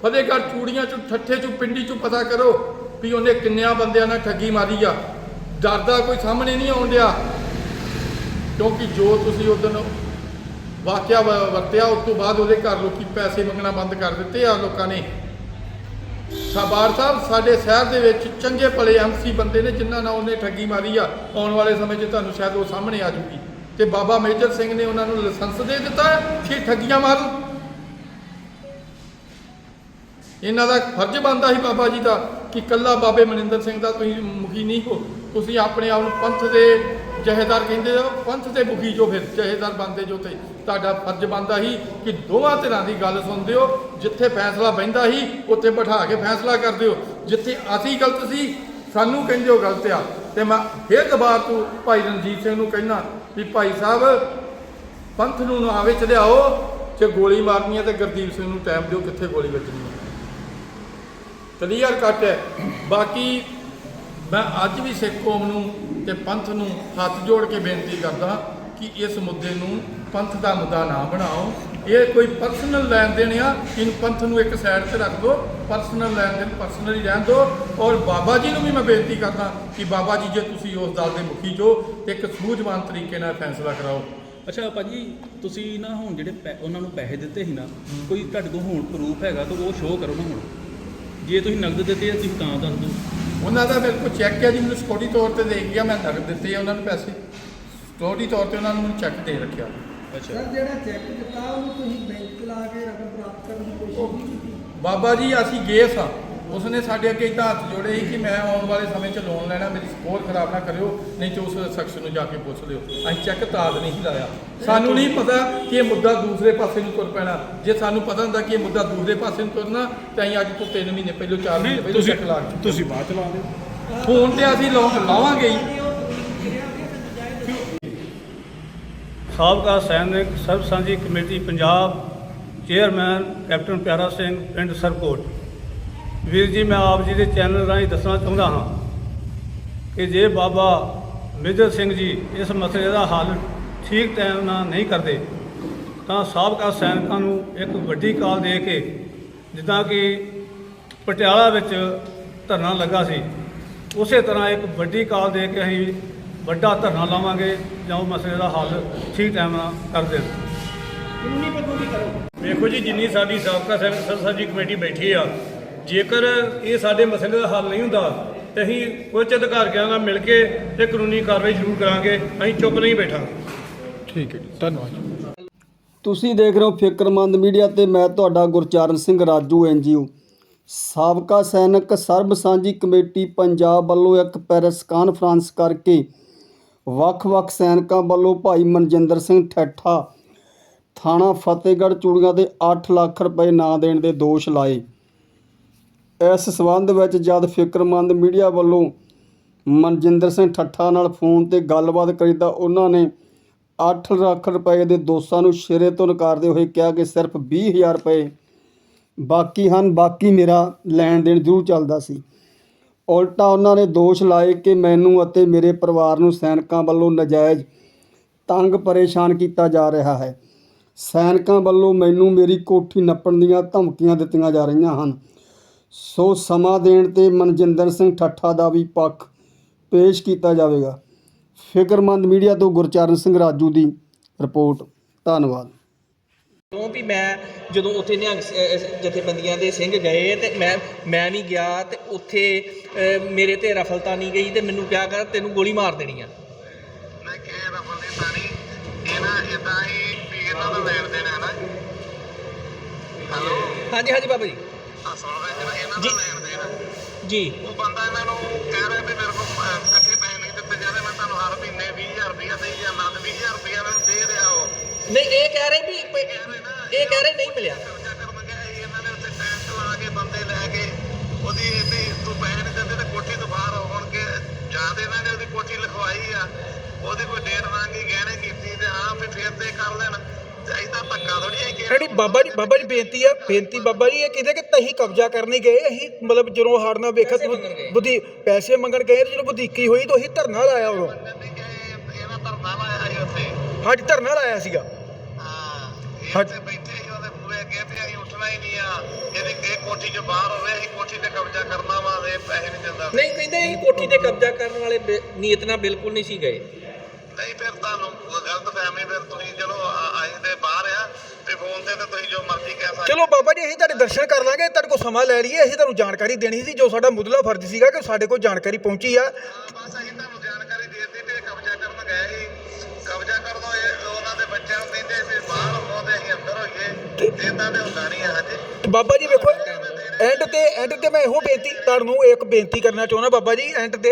ਫਤਿਹਗੜ੍ਹ ਚੂੜੀਆਂ ਚੋਂ, ਠੱਠੇ ਚੋਂ, ਪਿੰਡੀ ਚੋਂ ਪਤਾ ਕਰੋ। ਵੀ ਉਹਨੇ ਕਿੰਨਿਆਂ ਬੰਦਿਆਂ ਨਾਲ ਠੱਗੀ ਮਾਰੀ ਆ। ਡਰਦਾ ਕੋਈ ਸਾਹਮਣੇ ਨਹੀਂ ਆਉਣ ਡਿਆ ਕਿਉਂਕਿ ਜੋ ਤੁਸੀਂ ਉਦੋਂ ਵਾਕਿਆ ਵ- ਵਰਤਿਆ, ਉਸ ਤੋਂ ਬਾਅਦ ਉਹਦੇ ਘਰ ਲੋਕੀ ਪੈਸੇ ਮੰਗਣਾ ਬੰਦ ਕਰ ਦਿੱਤੇ ਆ ਲੋਕਾਂ ਨੇ। ਸਾਬਾਰ ਸਾਹਿਬ, ਸਾਡੇ ਸ਼ਹਿਰ ਦੇ ਵਿੱਚ ਚੰਗੇ ਭਲੇ ਐਮਸੀ ਬੰਦੇ ਨੇ ਜਿਨ੍ਹਾਂ ਨਾਲ ਉਹਨੇ ਠੱਗੀ ਮਾਰੀ ਆ। ਆਉਣ ਵਾਲੇ ਸਮੇਂ 'ਚ ਤੁਹਾਨੂੰ ਸ਼ਾਇਦ ਉਹ ਸਾਹਮਣੇ ਆ ਜੂਗੀ। ਤੇ ਬਾਬਾ ਮੇਜਰ ਸਿੰਘ ਨੇ ਉਹਨਾਂ ਨੂੰ ਲਾਇਸੈਂਸ ਦੇ ਦਿੱਤਾ ਕਿ ਠੱਗੀਆਂ ਮਾਰਨ। ਇਹਨਾਂ ਦਾ ਫਰਜ਼ ਬਣਦਾ ਸੀ ਬਾਬਾ ਜੀ ਦਾ। ਕਿ ਕੱਲਾ ਬਾਬੇ ਮਨਿੰਦਰ ਸਿੰਘ ਦਾ ਤੁਸੀਂ ਮੁਖੀ ਨਹੀਂ ਹੋ। ਤੁਸੀਂ ਆਪਣੇ ਆਪ ਨੂੰ ਪੰਥ ਦੇ ਜਹੇਦਾਰ ਕਹਿੰਦੇ ਹੋ, ਪੰਥ ਦੇ ਮੁਖੀ ਜੋ ਫਿਰ ਜਹੇਦਾਰ ਬਣਦੇ ਜੋ ਤੇ। ਤੁਹਾਡਾ ਫਰਜ਼ ਬਣਦਾ ਸੀ ਕਿ ਦੋਵਾਂ ਧਿਰਾਂ ਦੀ ਗੱਲ ਸੁਣਦੇ ਹੋ, ਜਿੱਥੇ ਫੈਸਲਾ ਬਹਿੰਦਾ ਸੀ ਉੱਥੇ ਬਿਠਾ ਕੇ ਫੈਸਲਾ ਕਰਦੇ ਹੋ। ਜਿੱਥੇ ਅਸੀਂ ਗਲਤ ਸੀ, ਸਾਨੂੰ ਕਹਿੰਦੇ ਹੋ ਗਲਤ ਆ। ਤੇ ਮੈਂ ਫਿਰ ਦੁਬਾਰਾ ਤੋਂ ਭਾਈ ਰਣਜੀਤ ਸਿੰਘ ਨੂੰ ਕਹਿਣਾ ਵੀ ਭਾਈ ਸਾਹਿਬ, ਪੰਥ ਨੂੰ ਨਾਵੇ ਚ ਲਿਆਓ ਜੇ ਗੋਲੀ ਮਾਰਨੀ ਹੈ ਤੇ ਗੁਰਦੀਪ ਸਿੰਘ ਨੂੰ ਟਾਈਮ ਦਿਓ, ਕਿੱਥੇ ਗੋਲੀ ਵੱਜਣੀ ਹੈ ਕਲੀਅਰ ਕੱਟ ਹੈ। ਬਾਕੀ ਮੈਂ ਅੱਜ ਵੀ ਸਿੱਖ ਕੌਮ ਨੂੰ ਤੇ ਪੰਥ ਨੂੰ ਹੱਥ ਜੋੜ ਕੇ ਬੇਨਤੀ ਕਰਦਾ ਕਿ ਇਸ ਮੁੱਦੇ ਨੂੰ ਪੰਥ ਦਾ ਮੁੱਦਾ ਨਾ ਬਣਾਓ। ਇਹ ਕੋਈ ਪਰਸਨਲ ਲੈਣ ਦੇਣ ਆ, ਇਹਨੂੰ ਪੰਥ ਨੂੰ ਇੱਕ ਸਾਈਡ ਤੇ ਰੱਖ ਦਿਓ ਪਰਸਨਲ ਲੈਣ ਦੇਣ ਪਰਸਨਲੀ ਰਹਿਣ ਦਿਓ ਔਰ ਬਾਬਾ ਜੀ ਨੂੰ ਵੀ ਮੈਂ ਬੇਨਤੀ ਕਰਦਾ ਕਿ ਬਾਬਾ ਜੀ, ਜੇ ਤੁਸੀਂ ਉਸ ਦਲ ਦੇ ਮੁਖੀ ਜੋ, ਤੇ ਇੱਕ ਸੂਝਵਾਨ ਤਰੀਕੇ ਨਾਲ ਫੈਸਲਾ ਕਰਾਓ। ਅੱਛਾ, ਭਾਜੀ, ਤੁਸੀਂ ਨਾ ਹੁਣ ਜਿਹੜੇ ਪੈ- ਉਹਨਾਂ ਨੂੰ ਪੈਸੇ ਦਿੱਤੇ ਸੀ ਨਾ, ਕੋਈ ਤੁਹਾਡੇ ਕੋਲ ਹੁਣ ਪ੍ਰੂਫ ਹੈਗਾ, ਤਾਂ ਉਹ ਸ਼ੋਅ ਕਰੋ ਨਾ ਹੁਣ। ਜੇ ਤੁਸੀਂ ਨਗਦ ਦਿੱਤੇ ਆ ਤੁਸੀਂ ਤਾਂ ਦੱਸ ਦਿਓ। ਉਹਨਾਂ ਦਾ ਮੇਰੇ ਕੋਲ ਚੈੱਕ ਹੈ ਜੀ ਮੈਨੂੰ ਸਿਕਿਉਰਿਟੀ ਤੌਰ ਤੇ ਦੇ ਗਿਆ ਮੈਂ ਨਗਦ ਦਿੱਤੇ ਆ ਉਹਨਾਂ ਨੂੰ ਪੈਸੇ। ਸਿਕਿਉਰਿਟੀ ਤੌਰ ਤੇ ਉਹਨਾਂ ਨੂੰ ਚੈੱਕ ਦੇ ਰੱਖਿਆ। ਅੱਛਾ। ਸਰ ਜਿਹੜਾ ਚੈੱਕ ਦਿੱਤਾ ਉਹਨੂੰ ਤੁਸੀਂ ਬੈਂਕ ਲਾ ਕੇ ਰਕਮ ਪ੍ਰਾਪਤ ਕਰਨ ਦੀ ਕੋਸ਼ਿਸ਼ ਨਹੀਂ ਕੀਤੀ? ਬਾਬਾ ਜੀ ਅਸੀਂ ਗਏ ਸਾਂ। ਉਸਨੇ ਸਾਡੇ ਅੱਗੇ ਇੱਦਾਂ ਹੱਥ ਜੋੜੇ ਸੀ ਕਿ ਮੈਂ ਆਉਣ ਵਾਲੇ ਸਮੇਂ 'ਚ ਲੋਨ ਲੈਣਾ ਮੇਰੀ ਸਕੋਰ ਖਰਾਬ ਨਾ ਕਰਿਓ ਨਹੀਂ ਤੇ ਉਸ ਸ਼ਖਸ ਨੂੰ ਜਾ ਕੇ ਪੁੱਛ ਲਿਓ। ਅਸੀਂ ਚੈੱਕ ਤਾਦ ਨਹੀਂ ਲਾਇਆ। ਸਾਨੂੰ ਨਹੀਂ ਪਤਾ ਕਿ ਇਹ ਮੁੱਦਾ ਦੂਸਰੇ ਪਾਸੇ ਨੂੰ ਤੁਰ ਪੈਣਾ। ਜੇ ਸਾਨੂੰ ਪਤਾ ਹੁੰਦਾ ਕਿ ਇਹ ਮੁੱਦਾ ਦੂਸਰੇ ਪਾਸੇ ਨੂੰ ਤੁਰਨਾ ਤਾਂ ਅਸੀਂ ਅੱਜ ਤੋਂ 3 ਮਹੀਨੇ ਪਹਿਲਾਂ 4 ਮਹੀਨੇ ਪਹਿਲਾਂ ਚੈੱਕ ਲਾ ਕੇ ਤੁਸੀਂ ਬਾਅਦ ਚ ਲਾ ਦਿਓ। ਫੋਨ ਤੇ ਅਸੀਂ ਲਾ- ਲਾਵਾਂਗੇ ਹੀ ਸਾਬਕਾ ਸੈਨਿਕ ਸਰਬ ਸਾਂਝੀ committee Punjab chairman captain Piara Singh ਪਿੰਡ ਸਰਕੋਟ। ਵੀਰ ਜੀ ਮੈਂ ਆਪ ਜੀ ਦੇ ਚੈਨਲ ਰਾਹੀਂ ਦੱਸਣਾ ਚਾਹੁੰਦਾ ਹਾਂ ਕਿ ਜੇ ਬਾਬਾ ਮੇਜਰ ਸਿੰਘ ਜੀ ਇਸ ਮਸਲੇ ਦਾ ਹੱਲ ਠੀਕ ਟਾਈਮ ਨਾਲ ਨਹੀਂ ਕਰਦੇ ਤਾਂ ਸਾਬਕਾ ਸੈਨਿਕਾਂ ਨੂੰ ਇੱਕ ਵੱਡੀ ਕਾਲ ਦੇ ਕੇ ਜਿੱਦਾਂ ਕਿ ਪਟਿਆਲਾ ਵਿੱਚ ਧਰਨਾ ਲੱਗਾ ਸੀ ਉਸੇ ਤਰ੍ਹਾਂ ਇੱਕ ਵੱਡੀ ਕਾਲ ਦੇ ਕੇ ਅਸੀਂ ਵੱਡਾ ਧਰਨਾ ਲਾਵਾਂਗੇ ਜਾਂ ਉਹ ਮਸਲੇ ਦਾ ਹੱਲ ਠੀਕ ਟਾਈਮ ਨਾਲ ਕਰ ਦੇਣ। ਕਾਨੂੰਨੀ ਪੱਖੋਂ ਕੀ ਕਰੋ ਵੇਖੋ ਜੀ ਜਿੰਨੀ ਸਾਡੀ ਸਾਬਕਾ ਸੈਨਿਕ ਸਰਬ ਸਾਂਝੀ ਕਮੇਟੀ ਬੈਠੀ ਆ ਜੇਕਰ ਇਹ ਸਾਡੇ ਮਸਲੇ ਦਾ ਹੱਲ ਨਹੀਂ ਹੁੰਦਾ ਤੇ ਅਸੀਂ ਉੱਚ ਅਧਿਕਾਰੀਆਂ ਨਾਲ ਮਿਲ ਕੇ ਤੇ ਕਾਨੂੰਨੀ ਕਾਰਵਾਈ ਜ਼ਰੂਰ ਕਰਾਂਗੇ ਅਸੀਂ ਚੁੱਪ ਨਹੀਂ ਬੈਠਾਂਗੇ ਠੀਕ ਹੈ ਜੀ ਧੰਨਵਾਦ ਤੁਸੀਂ ਦੇਖ ਰਹੇ ਹੋ ਫਿਕਰਮੰਦ ਮੀਡੀਆ ਤੇ ਮੈਂ ਤੁਹਾਡਾ ਗੁਰਚਰਨ ਸਿੰਘ ਰਾਜੂ ਐਨਜੀਓ ਸਾਬਕਾ ਸੈਨਿਕ ਸਰਬ ਸਾਂਝੀ ਕਮੇਟੀ ਪੰਜਾਬ ਵੱਲੋਂ ਇੱਕ ਪੈਰਿਸ ਕਾਨਫਰੰਸ ਕਰਕੇ ਵੱਖ-ਵੱਖ ਸੈਨਿਕਾਂ ਵੱਲੋਂ ਭਾਈ ਮਨਜਿੰਦਰ ਸਿੰਘ ਠੱਠਾ ਥਾਣਾ ਫਤਿਹਗੜ੍ਹ ਚੂੜੀਆਂ ਦੇ 8 ਲੱਖ ਰੁਪਏ ਨਾ ਦੇਣ ਦੇ ਦੋਸ਼ ਲਾਏ। ਇਸ ਸਬੰਧ ਵਿੱਚ ਜਦ ਫਿਕਰਮੰਦ ਮੀਡੀਆ ਵੱਲੋਂ ਮਨਜਿੰਦਰ ਸਿੰਘ ਠੱਠਾ ਨਾਲ ਫੋਨ ਤੇ ਗੱਲਬਾਤ ਕਰੀ ਤਾਂ ਉਹਨਾਂ ਨੇ 8 ਲੱਖ ਰੁਪਏ ਦੇ ਦੋਸਾਂ ਨੂੰ ਸਿਰੇ ਤੋਂ ਨਕਾਰਦੇ ਹੋਏ ਕਿਹਾ ਕਿ ਸਿਰਫ 20000 ਰੁਪਏ ਬਾਕੀ ਹਨ, ਬਾਕੀ ਮੇਰਾ ਲੈਣ ਦੇਣ ਜ਼ਰੂਰ ਚੱਲਦਾ ਸੀ। ਉਲਟਾ ਉਹਨਾਂ ਨੇ ਦੋਸ਼ ਲਾਏ ਕਿ ਮੈਨੂੰ ਅਤੇ ਮੇਰੇ ਪਰਿਵਾਰ ਨੂੰ ਸੈਨਿਕਾਂ ਵੱਲੋਂ ਨਜਾਇਜ਼ ਤੰਗ ਪਰੇਸ਼ਾਨ ਕੀਤਾ ਜਾ ਰਿਹਾ ਹੈ। ਸੈਨਿਕਾਂ ਵੱਲੋਂ ਮੈਨੂੰ ਮੇਰੀ ਕੋਠੀ ਨੱਪਣ ਦੀਆਂ ਧਮਕੀਆਂ ਦਿੱਤੀਆਂ ਜਾ ਰਹੀਆਂ ਹਨ। ਸੋ ਸਮਾਂ ਦੇਣ ਤੇ ਮਨਜਿੰਦਰ ਸਿੰਘ ਠੱਠਾ ਦਾ ਵੀ ਪੱਖ ਪੇਸ਼ ਕੀਤਾ ਜਾਵੇਗਾ। ਫਿਕਰਮੰਦ ਮੀਡੀਆ ਤੋਂ ਗੁਰਚਰਨ ਸਿੰਘ ਰਾਜੂ ਦੀ ਰਿਪੋਰਟ। ਧੰਨਵਾਦ। ਤੋਂ ਵੀ ਮੈਂ ਜਦੋਂ ਉੱਥੇ ਨਿਹੰਗ ਜਥੇਬੰਦੀਆਂ ਦੇ ਸਿੰਘ ਗਏ ਤੇ ਮੈਂ ਮੈਂ ਨਹੀਂ ਗਿਆ ਤੇ ਉੱਥੇ ਮੇਰੇ ਤੇ ਰਫਲਤਾ ਨਹੀਂ ਗਈ ਤੇ ਮੈਨੂੰ ਕਿਹਾ ਕਰ ਤੈਨੂੰ ਗੋਲੀ ਮਾਰ ਦੇਣੀ ਆ। ਮੈਂ ਕਿਹਾ ਰਫਲ ਦੀ ਸਾਰੀ ਇਹ ਨਾ ਇਦਾਂ ਹੀ ਵੀ ਇਹਨਾਂ ਦਾ ਲੈਣ ਦੇਣ ਹੈ ਨਾ। ਹੈਲੋ? ਹਾਂਜੀ ਹਾਂਜੀ ਬਾਬਾ ਜੀ। ਅਸਲ ਵਿੱਚ ਨਾ ਇਹਨਾਂ ਦਾ ਲੈਣ ਦੇਣ। ਹੈ। ਜੀ। ਉਹ ਬੰਦਾ ਇਹਨਾਂ ਨੂੰ ਕਹਿ ਰਿਹਾ ਵੀ ਮੇਰੇ ਕੋਲ ਅਹ, ਇਕੱਠੇ ਪੈਸੇ ਨਹੀਂ ਦਿੱਤੇ ਜਾਂਦੇ ਮੈਂ ਤੁਹਾਨੂੰ ਹਰ ਮਹੀਨੇ 20000 ਰੁਪਇਆ ਦੇਈ ਜਾਂਦਾ ਤੇ 20000 ਰੁਪਇਆ ਇਹਨਾਂ ਨੂੰ ਦੇ ਰਿਹਾ ਉਹ। ਨਹੀਂ ਇਹ ਕਹਿ ਰਹੇ ਵੀ ਪ- ਇਹ ਕਹਿ ਰਹੇ ਨਹੀਂ ਮਿਲਿਆ। ਕਬਜ਼ਾ ਕਰਨ ਗਿਆ ਸੀ, ਇਹਨਾਂ ਨੇ ਉੱਥੇ ਟੈਂਟ ਲਾ ਕੇ ਬੰਦੇ ਲੈ ਕੇ ਉਹਦੀ ਵੀ ਤੂੰ ਪੈਸੇ ਨਹੀਂ ਦਿੰਦੇ ਤੇ ਕੋਠੀ ਤੋਂ ਬਾਹਰ ਹੋਣਗੇ ਜਾਂ ਤੇ ਇਹਨਾਂ ਨੇ ਉਹਦੀ ਕੋਠੀ ਲਿਖਵਾਈ ਆ ਉਹਦੀ ਕੋਈ ਡੇਟ ਵਾਂਗੀ ਗਹਿਣੇ ਕੀਤੀ ਤੇ ਹਾਂ ਵੀ ਫੇਰ ਤੇ ਕਰ ਲੈਣ। ਤੇ ਏਦਾਂ ਧੱਕਾ ਥੋੜੀ ਹੈ ਕਿ ਜਿਹੜੀ ਬਾਬਾ ਜੀ ਬਾਬਾ ਜੀ ਬੇਨਤੀ ਆ ਬੇਨਤੀ ਬਾਬਾ ਜੀ ਇਹ ਕਹਿੰਦੇ ਕਿ ਤਹੀਂ ਕਬਜ਼ਾ ਕਰਨੇ ਗਏ ਅਸੀਂ ਮਤਲਬ ਜਦੋਂ ਹਾਰਨਾ ਵੇਖਿਆ ਗਏ। ਬੁੱਧੀ ਪੈਸੇ ਮੰਗਣ ਗਏ ਤੇ ਜਦੋਂ ਵਧੀਕੀ ਹੋਈ ਤਾਂ ਅਸੀਂ ਧਰਨਾ ਲਾਇਆ ਉਦੋਂ। ਇਹਨਾਂ ਧਰਨਾ ਲਾਇਆ ਸੀ ਉੱਥੇ ਹਾਂਜੀ ਧਰਨਾ ਲਾਇਆ ਸੀਗਾ। ਹਾਂ ਹਾਂ। ਉੱਥੇ ਬੈਠੇ ਸੀ ਉਹਦੇ ਪੂਰੇ ਅੱਗੇ ਤੇ ਅਸੀਂ ਉੱਠਣਾ ਹੀ ਨਹੀਂ ਆ। ਇਹਦੀ ਇਹ ਕੋਠੀ 'ਚ ਬਾਹਰ ਹੋਵੇ ਅਸੀਂ ਕੋਠੀ ਤੇ ਕਬਜ਼ਾ ਕਰਨਾ ਵਾ ਇਹ ਪੈਸੇ ਨਹੀਂ ਦਿੰਦਾ। ਨਹੀਂ ਕਹਿੰਦੇ ਇਹ ਕੋਠੀ ਤੇ ਕਬਜ਼ਾ ਕਰਨ ਵਾਲੇ ਨੀਅਤ ਨਾਲ ਬਿਲਕੁਲ ਨਹੀਂ ਸੀ ਗਏ। ਨਹੀਂ ਫਿਰ ਚਲੋ ਬਾਬਾ ਜੀ ਅਸੀਂ ਤੁਹਾਡੇ ਦਰਸ਼ਨ ਕਰ ਲਾਂਗੇ ਤੁਹਾਡੇ ਕੋਲ ਸਮਾਂ ਲੈ ਲਈਏ ਅਸੀਂ ਤੁਹਾਨੂੰ ਜਾਣਕਾਰੀ ਦੇਣੀ ਸੀ ਜੋ ਸਾਡਾ ਮੁੱਢਲਾ ਫਰਜ਼ ਸੀਗਾ ਕਿ ਸਾਡੇ ਕੋਲ ਜਾਣਕਾਰੀ ਪਹੁੰਚੀ ਆ। ਹਾਂ, ਬਸ ਅਸੀਂ ਤੁਹਾਨੂੰ ਜਾਣਕਾਰੀ ਦੇ ਦਿੱਤੀ ਤੇ ਇਹ ਕਬਜ਼ਾ ਕਰਨ ਗਏ ਸੀ। ਕਬਜ਼ਾ ਕਰਨ ਇਹ ਉਹਨਾਂ ਦੇ ਬੱਚਿਆਂ ਨੂੰ ਕਹਿੰਦੇ ਵੀ ਬਾਹਰ ਹੋ ਤੇ ਅਸੀਂ ਅੰਦਰ ਹੋਈਏ। ਤੇ ਇਦਾਂ ਦੇ ਹੁੰਦਾ ਨਹੀਂ ਆ ਹਜੇ। ਤੇ ਬਾਬਾ ਜੀ ਵੇਖੋ ਐਂਡ ਤੇ ਐਂਡ ਤੇ ਮੈਂ ਇਹੋ ਬੇਨਤੀ ਤੁਹਾਨੂੰ ਇੱਕ ਬੇਨਤੀ ਕਰਨਾ ਚਾਹੁੰਦਾ ਬਾਬਾ ਜੀ ਐਂਡ ਤੇ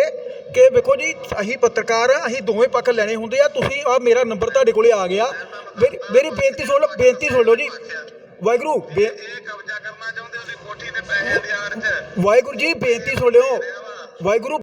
ਕਿ ਵੇਖੋ ਜੀ ਅਸੀਂ ਪੱਤਰਕਾਰ ਆ ਅਸੀਂ ਦੋਵੇਂ ਪੱਖ ਲੈਣੇ ਹੁੰਦੇ ਆ ਤੁਸੀਂ ਆ ਮੇਰਾ ਨੰਬਰ ਤੁਹਾਡੇ ਕੋਲੇ ਆ ਗਿਆ। ਮੇਰੀ ਬੇਨਤੀ ਸੁਣ ਲਓ ਬੇਨਤੀ ਸੁਣ ਲਓ ਜੀ। ਵਾਹਿਗੁਰੂ ਬੇ- ਇਹ ਕਬਜ਼ਾ ਕਰਨਾ ਚਾਹੁੰਦੇ ਉਹਦੀ ਕੋਠੀ ਦੇ ਪੈਸੇ ਦੀ ਆੜ 'ਚ। ਵਾਹਿਗੁਰੂ ਜੀ ਬੇਨਤੀ ਸੁਣ ਲਿਓ। ਵਾਹਿਗੁਰੂ